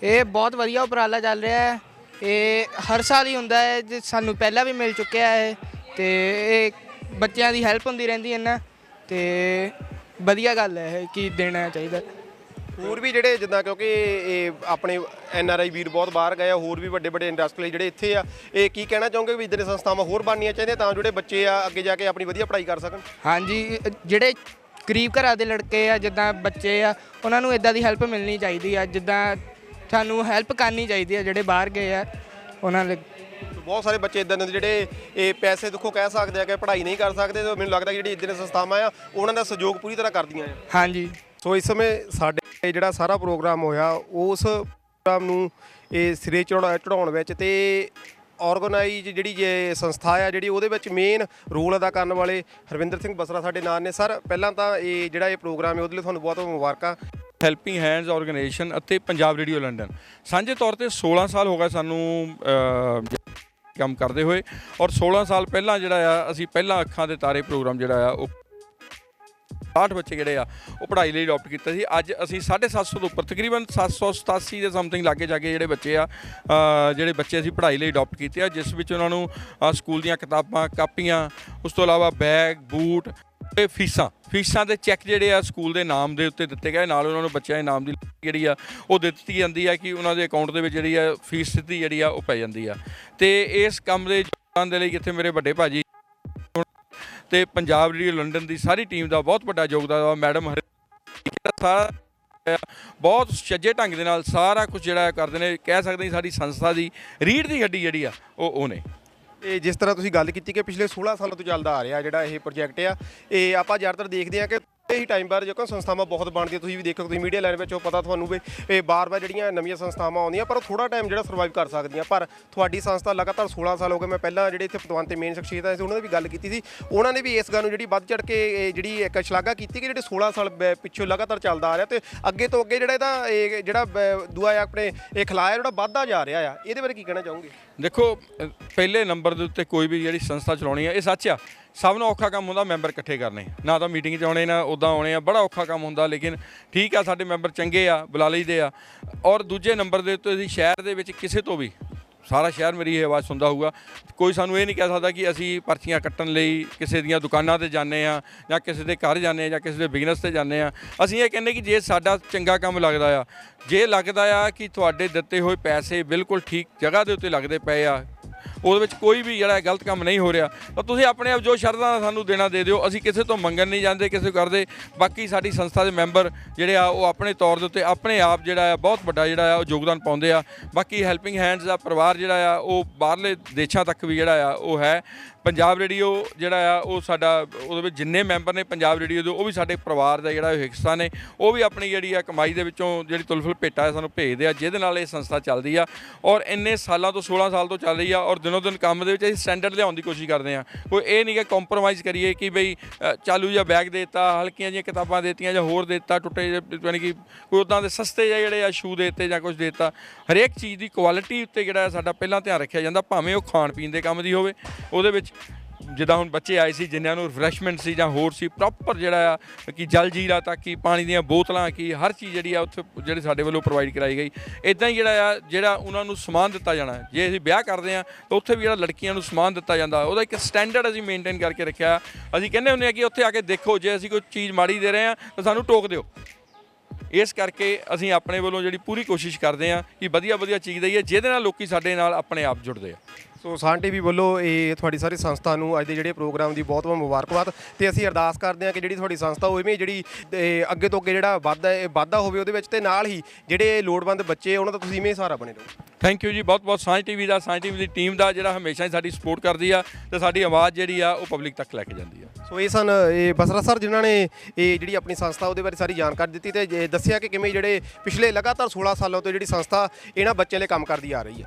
ਇਹ ਬਹੁਤ ਵਧੀਆ ਉਪਰਾਲਾ ਚੱਲ ਰਿਹਾ ਹੈ। ਇਹ ਹਰ ਸਾਲ ਹੀ ਹੁੰਦਾ ਹੈ ਜੇ ਸਾਨੂੰ ਪਹਿਲਾਂ ਵੀ ਮਿਲ ਚੁੱਕਿਆ ਹੈ ਤੇ ਇਹ ਬੱਚਿਆਂ ਦੀ ਹੈਲਪ ਹੁੰਦੀ ਰਹਿੰਦੀ ਹੈ ਨਾ ਤੇ ਵਧੀਆ ਗੱਲ ਹੈ ਇਹ ਕਿ ਦੇਣਾ ਚਾਹੀਦਾ। ਹੋਰ ਵੀ ਜਿਹੜੇ ਜਿੱਦਾਂ ਕਿਉਂਕਿ ਇਹ ਆਪਣੇ ਐਨ ਆਰ ਆਈ ਵੀਰ ਬਹੁਤ ਬਾਹਰ ਗਏ ਆ ਹੋਰ ਵੀ ਵੱਡੇ ਵੱਡੇ ਇੰਡਸਟਰੀ ਜਿਹੜੇ ਇੱਥੇ ਆ ਇਹ ਕੀ ਕਹਿਣਾ ਚਾਹੋਗੇ ਵੀ ਇਦਾਂ ਦੀਆਂ ਸੰਸਥਾਵਾਂ ਹੋਰ ਬਣਨੀਆਂ ਚਾਹੀਦੀਆਂ ਤਾਂ ਜਿਹੜੇ ਬੱਚੇ ਆ ਅੱਗੇ ਜਾ ਕੇ ਆਪਣੀ ਵਧੀਆ ਪੜ੍ਹਾਈ ਕਰ ਸਕਣ? ਹਾਂਜੀ ਜਿਹੜੇ ਗਰੀਬ ਘਰਾਂ ਦੇ ਲੜਕੇ ਆ ਜਿੱਦਾਂ ਬੱਚੇ ਆ ਉਹਨਾਂ ਨੂੰ ਇਦਾਂ ਦੀ ਹੈਲਪ ਮਿਲਣੀ ਚਾਹੀਦੀ ਆ ਜਿੱਦਾਂ ਸਾਨੂੰ ਹੈਲਪ ਕਰਨੀ ਚਾਹੀਦੀ ਆ ਜਿਹੜੇ ਬਾਹਰ ਗਏ ਆ ਉਹਨਾਂ ਲਈ। ਬਹੁਤ ਸਾਰੇ ਬੱਚੇ ਇਦਾਂ ਦੇ ਜਿਹੜੇ ਇਹ ਪੈਸੇ ਦੁੱਖੋਂ ਕਹਿ ਸਕਦੇ ਆ ਕਿ ਪੜ੍ਹਾਈ ਨਹੀਂ ਕਰ ਸਕਦੇ ਤੇ ਮੈਨੂੰ ਲੱਗਦਾ ਜਿਹੜੀ ਇਦਾਂ ਦੀਆਂ ਸੰਸਥਾਵਾਂ ਆ ਉਹਨਾਂ ਦਾ ਸਹਿਯੋਗ ਪੂਰੀ ਤਰ੍ਹਾਂ ਕਰਦੀਆਂ ਆ। ਹਾਂਜੀ। ਸੋ ਇਸ ਸਮੇਂ ਸਾਡੇ ਜਿਹੜਾ ਸਾਰਾ ਪ੍ਰੋਗਰਾਮ ਹੋਇਆ, ਉਸ ਪ੍ਰੋਗਰਾਮ ਨੂੰ ਇਹ ਸਿਰੇ ਚੜਾ ਚੜਾਉਣ ਵਿੱਚ ਤੇ ਆਰਗੇਨਾਈਜ਼ ਜਿਹੜੀ ਜੇ ਸੰਸਥਾ ਆ, ਜਿਹੜੀ ਉਹਦੇ ਵਿੱਚ ਮੇਨ ਰੋਲ ਅਦਾ ਕਰਨ ਵਾਲੇ ਹਰਵਿੰਦਰ ਸਿੰਘ ਬਸਰਾ ਸਾਡੇ ਨਾਲ ਨੇ। ਸਰ, ਪਹਿਲਾਂ ਤਾਂ ਇਹ ਜਿਹੜਾ ਇਹ ਪ੍ਰੋਗਰਾਮ ਹੈ, ਉਹਦੇ ਲਈ ਤੁਹਾਨੂੰ ਬਹੁਤ ਮੁਬਾਰਕਾਂ। ਹੈਲਪਿੰਗ ਹੈਂਡਸ ਆਰਗੇਨਾਈਜੇਸ਼ਨ ਅਤੇ ਪੰਜਾਬ ਰੇਡੀਓ ਲੰਡਨ। ਸਾਂਝੇ ਤੌਰ ਤੇ 16 ਸਾਲ ਹੋ ਗਏ ਸਾਨੂੰ ਕੰਮ ਕਰਦੇ ਹੋਏ। ਔਰ 16 ਸਾਲ ਪਹਿਲਾਂ ਜਿਹੜਾ ਆ, ਅਸੀਂ ਪਹਿਲਾਂ ਅੱਖਾਂ ਦੇ ਤਾਰੇ ਪ੍ਰੋਗਰਾਮ ਜਿਹੜਾ ਆ, ਉਹ 60 ਬੱਚੇ ਜਿਹੜੇ ਆ, ਉਹ ਪੜ੍ਹਾਈ ਲਈ ਅਡਾਪਟ ਕੀਤੇ ਸੀ। ਅੱਜ ਅਸੀਂ 750 ਤੋਂ ਉੱਪਰ, ਤਕਰੀਬਨ 787 ਦੇ ਸਮਥਿੰਗ ਲਾਗੇ ਜਾ ਕੇ ਜਿਹੜੇ ਬੱਚੇ ਆ ਜਿਹੜੇ ਬੱਚੇ ਅਸੀਂ ਪੜ੍ਹਾਈ ਲਈ ਅਡਾਪਟ ਕੀਤੇ ਆ, ਜਿਸ ਵਿੱਚ ਉਹਨਾਂ ਨੂੰ ਸਕੂਲ ਦੀਆਂ ਕਿਤਾਬਾਂ, ਕਾਪੀਆਂ, ਉਸ ਤੋਂ ਇਲਾਵਾ ਬੈਗ ਬੂਟ ਤੇ ਫੀਸਾਂ। ਫੀਸਾਂ ਦੇ ਚੈੱਕ ਜਿਹੜੇ ਆ, ਸਕੂਲ ਦੇ ਨਾਮ ਦੇ ਉੱਤੇ ਦਿੱਤੇ ਗਏ। ਨਾਲ ਉਹਨਾਂ ਨੂੰ ਬੱਚਿਆਂ ਦੇ ਨਾਮ ਦੀ ਜਿਹੜੀ ਆ, ਉਹ ਦਿੱਤੀ ਜਾਂਦੀ ਆ ਕਿ ਉਹਨਾਂ ਦੇ ਅਕਾਊਂਟ ਦੇ ਵਿੱਚ ਜਿਹੜੀ ਆ, ਫੀਸ ਸਿੱਧੀ ਜਿਹੜੀ ਆ, ਉਹ ਪੈ ਜਾਂਦੀ ਆ। ਤੇ ਇਸ ਕੰਮ ਦੇ ਯੋਗਦਾਨ ਦੇ ਲਈ ਜਿੱਥੇ ਮੇਰੇ ਵੱਡੇ ਭਾਜੀ ਤੇ ਪੰਜਾਬ ਰੇਡੀਓ ਲੰਡਨ ਦੀ ਸਾਰੀ ਟੀਮ ਦਾ ਬਹੁਤ ਵੱਡਾ ਯੋਗਦਾਨ ਆ ਮੈਡਮ ਹਰ ਸਾਰਾ, ਬਹੁਤ ਸੱਜੇ ਢੰਗ ਦੇ ਨਾਲ ਸਾਰਾ ਕੁਝ ਜਿਹੜਾ ਕਰਦੇ ਨੇ, ਕਹਿ ਸਕਦੇ ਸਾਡੀ ਸੰਸਥਾ ਦੀ ਰੀੜ ਦੀ ਹੱਡੀ ਜਿਹੜੀ ਆ, ਉਹ ਉਹ ਨੇ। ਇਹ ਜਿਸ ਤਰ੍ਹਾਂ ਤੁਸੀਂ ਗੱਲ ਕੀਤੀ ਕਿ ਪਿਛਲੇ 16 ਸਾਲਾਂ ਤੋਂ ਚੱਲਦਾ ਆ ਰਿਹਾ ਜਿਹੜਾ ਇਹ ਪ੍ਰੋਜੈਕਟ ਆ, ਇਹ ਆਪਾਂ ਜ਼ਿਆਦਾਤਰ ਦੇਖਦੇ ਆ ਕਿ ਹੀ ਟਾਈਮ ਬਾਅਦ ਜਦੋਂ ਸੰਸਥਾਵਾਂ ਬਹੁਤ ਬਣਦੀਆਂ, ਤੁਸੀਂ ਵੀ ਦੇਖੋ, ਤੁਸੀਂ ਮੀਡੀਆ ਲਾਈਨ ਵਿੱਚ ਉਹ ਪਤਾ ਤੁਹਾਨੂੰ ਵੀ ਇਹ ਬਾਰ-ਬਾਰ ਜਿਹੜੀਆਂ ਨਵੀਆਂ ਸੰਸਥਾਵਾਂ ਆਉਂਦੀਆਂ, ਪਰ ਉਹ ਥੋੜਾ ਟਾਈਮ ਜਿਹੜਾ ਸਰਵਾਈਵ ਕਰ ਸਕਦੀਆਂ। ਪਰ ਤੁਹਾਡੀ ਸੰਸਥਾ ਲਗਾਤਾਰ 16 ਸਾਲ ਹੋ ਗਏ, ਮੈਂ ਪਹਿਲਾਂ ਜਿਹੜੇ ਇੱਥੇ ਪਤਵੰਤ ਤੇ ਮੇਨ ਸ਼ਖਸੀਅਤ ਆਏ ਸੀ, ਉਹਨਾਂ ਨੇ ਵੀ ਗੱਲ ਕੀਤੀ ਸੀ। ਉਹਨਾਂ ਨੇ ਵੀ ਇਸ ਗੱਲ ਨੂੰ ਜਿਹੜੀ ਵੱਧ ਚੜ ਕੇ, ਇਹ ਜਿਹੜੀ ਇੱਕ ਸ਼ਲਾਘਾ ਕੀਤੀ ਕਿ ਜਿਹੜੇ 16 ਸਾਲ ਪਿੱਛੋਂ ਲਗਾਤਾਰ ਚੱਲਦਾ ਆ ਰਿਹਾ ਤੇ ਅੱਗੇ ਤੋਂ ਅੱਗੇ ਜਿਹੜਾ ਇਹਦਾ, ਇਹ ਜਿਹੜਾ ਬ- ਦੂਆ ਆ ਆਪਣੇ, ਇਹ ਖਲਾਇਆ, ਜਿਹੜਾ ਵੱਧਦਾ ਜਾ ਰਿਹਾ ਆ, ਇਹਦੇ ਬਾਰੇ ਕੀ ਕਹਿਣਾ ਚਾਹੋਗੇ? ਦੇਖੋ ਪਹਿਲੇ ਨੰਬਰ ਦੇ ਉੱਤੇ ਕੋਈ ਵੀ ਜਿਹੜੀ ਸੰਸਥਾ ਚਲਾਉਣੀ ਆ, ਇਹ ਸੱਚ ਆ। ਸਭ ਨੂੰ ਔਖਾ ਕੰਮ ਹੁੰਦਾ, ਮੈਂਬਰ ਇਕੱਠੇ ਕਰਨੇ। ਨਾ ਤਾਂ ਮੀਟਿੰਗ 'ਚ ਆਉਣੇ, ਨਾ ਉਦਾਂ ਆਉਣੇ ਆ, ਬੜਾ ਔਖਾ ਕੰਮ ਹੁੰਦਾ, ਲੇਕਿਨ ਠੀਕ ਆ, ਸਾਡੇ ਮੈਂਬਰ ਚੰਗੇ ਆ, ਬੁਲਾ ਲਈਦੇ ਆ। ਔਰ ਦੂਜੇ ਨੰਬਰ ਦੇ ਉੱਤੇ ਅਸੀਂ ਸ਼ਹਿਰ ਦੇ ਵਿੱਚ ਕਿਸੇ ਤੋਂ ਵੀ, ਸਾਰਾ ਸ਼ਹਿਰ ਮੇਰੀ ਇਹ ਆਵਾਜ਼ ਸੁਣਦਾ ਹੋਊਗਾ, ਕੋਈ ਸਾਨੂੰ ਇਹ ਨਹੀਂ ਕਹਿ ਸਕਦਾ ਕਿ ਅਸੀਂ ਪਰਚੀਆਂ ਕੱਟਣ ਲਈ ਕਿਸੇ ਦੀਆਂ ਦੁਕਾਨਾਂ ਤੇ ਜਾਂਦੇ ਆ, ਜਾਂ ਕਿਸੇ ਦੇ ਘਰ ਜਾਂਦੇ ਆ, ਜਾਂ ਕਿਸੇ ਦੇ ਬਿਜ਼ਨਸ ਤੇ ਜਾਂਦੇ ਆ। ਅਸੀਂ ਇਹ ਕਹਿੰਦੇ ਕਿ ਜੇ ਸਾਡਾ ਚੰਗਾ ਕੰਮ ਲੱਗਦਾ ਆ, ਜੇ ਲੱਗਦਾ ਆ ਕਿ ਤੁਹਾਡੇ ਦਿੱਤੇ ਹੋਏ ਪੈਸੇ ਬਿਲਕੁਲ ਠੀਕ ਜਗ੍ਹਾ ਦੇ ਉੱਤੇ ਲੱਗਦੇ ਪਏ ਆ ਉਹਦੇ ਵਿੱਚ ਕੋਈ ਵੀ ਜਿਹੜਾ ਗਲਤ ਕੰਮ ਨਹੀਂ ਹੋ ਰਿਹਾ, ਤਾਂ ਤੁਸੀਂ ਆਪਣੇ ਆਪ ਜੋ ਸ਼ਰਧਾ ਸਾਨੂੰ ਦੇਣਾ ਦੇ ਦਿਓ, ਅਸੀਂ ਕਿਸੇ ਤੋਂ ਮੰਗਣ ਨਹੀਂ ਜਾਂਦੇ, ਕਿਸੇ ਤੋਂ ਕਰਦੇ, ਬਾਕੀ ਸਾਡੀ ਸੰਸਥਾ ਦੇ ਮੈਂਬਰ ਜਿਹੜੇ ਆ, ਉਹ ਆਪਣੇ ਤੌਰ ਦੇ ਉੱਤੇ ਆਪਣੇ ਆਪ ਜਿਹੜਾ ਆ, ਬਹੁਤ ਵੱਡਾ ਜਿਹੜਾ ਆ, ਉਹ ਯੋਗਦਾਨ ਪਾਉਂਦੇ ਆ, ਬਾਕੀ ਹੈਲਪਿੰਗ ਹੈਂਡਸ ਦਾ ਪਰਿਵਾਰ ਜਿਹੜਾ ਆ, ਉਹ ਬਾਹਰਲੇ ਦੇਸ਼ਾਂ ਤੱਕ ਵੀ ਜਿਹੜਾ ਆ, ਉਹ ਹੈ। ਪੰਜਾਬ ਰੇਡੀਓ ਜਿਹੜਾ ਆ, ਉਹ ਸਾਡਾ, ਉਹਦੇ ਵਿੱਚ ਜਿੰਨੇ ਮੈਂਬਰ ਨੇ ਪੰਜਾਬ ਰੇਡੀਓ ਦੇ, ਉਹ ਵੀ ਸਾਡੇ ਪਰਿਵਾਰ ਦਾ ਜਿਹੜਾ ਹਿੱਸਾ ਨੇ, ਉਹ ਵੀ ਆਪਣੀ ਜਿਹੜੀ ਆ ਕਮਾਈ ਦੇ ਵਿੱਚੋਂ ਜਿਹੜੀ ਤੁਲਫੁਲ ਭੇਟਾ ਹੈ ਸਾਨੂੰ ਭੇਜਦੇ ਆ, ਜਿਹਦੇ ਨਾਲ ਇਹ ਸੰਸਥਾ ਚੱਲਦੀ ਆ, ਔਰ ਇੰਨੇ ਸਾਲਾਂ ਤੋਂ 16 ਸਾਲ ਤੋਂ ਚੱਲ ਰਹੀ ਆ, ਔਰ ਦਿਨੋਂ ਦਿਨ ਕੰਮ ਦੇ ਵਿੱਚ ਅਸੀਂ ਸਟੈਂਡਰਡ ਲਿਆਉਣ ਦੀ ਕੋਸ਼ਿਸ਼ ਕਰਦੇ ਆ ਕੋਈ ਇਹ ਨਹੀਂ ਕਿ ਕੰਪਰੋਮਾਈਜ਼ ਕਰੀਏ ਕਿ ਬਈ ਚਾਲੂ ਜਿਹਾ ਬੈਗ ਦੇਤਾ, ਹਲਕੀਆਂ ਜਿਹੀਆਂ ਕਿਤਾਬਾਂ ਦੇਤੀਆਂ ਜਾਂ ਹੋਰ ਦੇਤਾ, ਟੁੱਟੇ ਜਿਹੇ, ਯਾਨੀ ਕਿ ਕੋਈ ਉਦਾਂ ਦੇ ਸਸਤੇ ਜਿਹੇ ਜਿਹੜੇ ਆ ਸ਼ੂ ਦੇਤੇ ਜਾਂ ਕੁਝ ਦੇਤਾ। ਹਰੇਕ ਚੀਜ਼ ਦੀ ਕੁਆਲਿਟੀ ਉੱਤੇ ਜਿਹੜਾ ਸਾਡਾ ਪਹਿਲਾਂ ਧਿਆਨ ਰੱਖਿਆ ਜਾਂਦਾ, ਭਾਵੇਂ ਉਹ ਖਾਣ ਪੀਣ ਦੇ ਕੰਮ ਦੀ ਹੋਵੇ, ਉਹਦੇ ਵਿੱਚ ਜਿੱਦਾਂ ਹੁਣ ਬੱਚੇ ਆਏ ਸੀ, ਜਿਨ੍ਹਾਂ ਨੂੰ ਰਿਫਰੈਸ਼ਮੈਂਟ ਸੀ ਜਾਂ ਹੋਰ ਸੀ ਪ੍ਰੋਪਰ ਜਿਹੜਾ ਆ, ਕਿ ਜਲ ਜੀਰਾ ਤੱਕ ਕਿ, ਪਾਣੀ ਦੀਆਂ ਬੋਤਲਾਂ ਕੀ, ਹਰ ਚੀਜ਼ ਜਿਹੜੀ ਆ ਉੱਥੇ ਜਿਹੜੀ ਸਾਡੇ ਵੱਲੋਂ ਪ੍ਰੋਵਾਈਡ ਕਰਾਈ ਗਈ। ਇਦਾਂ ਹੀ ਜਿਹੜਾ ਆ, ਜਿਹੜਾ ਉਹਨਾਂ ਨੂੰ ਸਮਾਨ ਦਿੱਤਾ ਜਾਣਾ ਜੇ ਅਸੀਂ ਵਿਆਹ ਕਰਦੇ ਆ ਤਾਂ ਉੱਥੇ ਵੀ ਜਿਹੜਾ ਲੜਕੀਆਂ ਨੂੰ ਸਮਾਨ ਦਿੱਤਾ ਜਾਂਦਾ, ਉਹਦਾ ਇੱਕ ਸਟੈਂਡਰਡ ਅਸੀਂ ਮੇਨਟੇਨ ਕਰਕੇ ਰੱਖਿਆ। ਅਸੀਂ ਕਹਿੰਦੇ ਹੁੰਦੇ ਆ ਕਿ ਉੱਥੇ ਆ ਕੇ ਦੇਖੋ, ਜੇ ਅਸੀਂ ਕੋਈ ਚੀਜ਼ ਮਾੜੀ ਦੇ ਰਹੇ ਆ ਤਾਂ ਸਾਨੂੰ ਟੋਕ ਦਿਓ। ਇਸ ਕਰਕੇ ਅਸੀਂ ਆਪਣੇ ਵੱਲੋਂ ਜਿਹੜੀ ਪੂਰੀ ਕੋਸ਼ਿਸ਼ ਕਰਦੇ ਆ ਕਿ ਵਧੀਆ ਵਧੀਆ ਚੀਜ਼ ਦਈਏ, ਜਿਹਦੇ ਨਾਲ ਲੋਕੀ ਸਾਡੇ ਨਾਲ ਆਪਣੇ ਆਪ ਜੁੜਦੇ ਆ। ਸੋ ਸਾਨ ਟੀਵੀ ਵੱਲੋਂ ਇਹ ਤੁਹਾਡੀ ਸਾਰੀ ਸੰਸਥਾ ਨੂੰ ਅੱਜ ਦੇ ਜਿਹੜੇ ਪ੍ਰੋਗਰਾਮ ਦੀ ਬਹੁਤ ਬਹੁਤ ਮੁਬਾਰਕਬਾਦ ਤੇ ਅਸੀਂ ਅਰਦਾਸ ਕਰਦੇ ਹਾਂ ਕਿ ਜਿਹੜੀ ਤੁਹਾਡੀ ਸੰਸਥਾ ਉਹ ਇਵੇਂ ਜਿਹੜੀ ਅੱਗੇ ਤੋਂ ਅੱਗੇ ਜਿਹੜਾ ਵਾਧਾ ਵਾਧਾ ਹੋਵੇ ਉਹਦੇ ਵਿੱਚ ਤੇ ਨਾਲ ਹੀ ਜਿਹੜੇ ਲੋੜਵੰਦ ਬੱਚੇ ਉਹਨਾਂ ਦਾ ਤੁਸੀਂ ਇਵੇਂ ਸਹਾਰਾ ਬਣੇ ਰਹੋ। ਥੈਂਕ ਯੂ ਜੀ ਬਹੁਤ ਬਹੁਤ ਸਾਂਝ ਟੀਵੀ ਦਾ ਸਾਂਝ ਟੀਵੀ ਦੀ ਟੀਮ ਦਾ ਜਿਹੜਾ ਹਮੇਸ਼ਾ ਹੀ ਸਾਡੀ ਸਪੋਰਟ ਕਰਦੀ ਆ ਤੇ ਸਾਡੀ ਆਵਾਜ਼ ਜਿਹੜੀ ਆ ਉਹ ਪਬਲਿਕ ਤੱਕ ਲੈ ਕੇ ਜਾਂਦੀ ਆ। ਸੋ ਇਹ ਸਨ ਇਹ ਬਸਰਾ ਸਰ ਜਿਨ੍ਹਾਂ ਨੇ ਇਹ ਜਿਹੜੀ ਆਪਣੀ ਸੰਸਥਾ ਉਹਦੇ ਬਾਰੇ ਸਾਰੀ ਜਾਣਕਾਰੀ ਦਿੱਤੀ ਤੇ ਦੱਸਿਆ ਕਿ ਕਿਵੇਂ ਜਿਹੜੇ ਪਿਛਲੇ ਲਗਾਤਾਰ 16 ਸਾਲਾਂ ਤੋਂ ਜਿਹੜੀ ਸੰਸਥਾ ਇਹਨਾਂ ਬੱਚਿਆਂ ਲਈ ਕੰਮ ਕਰਦੀ ਆ ਰਹੀ ਹੈ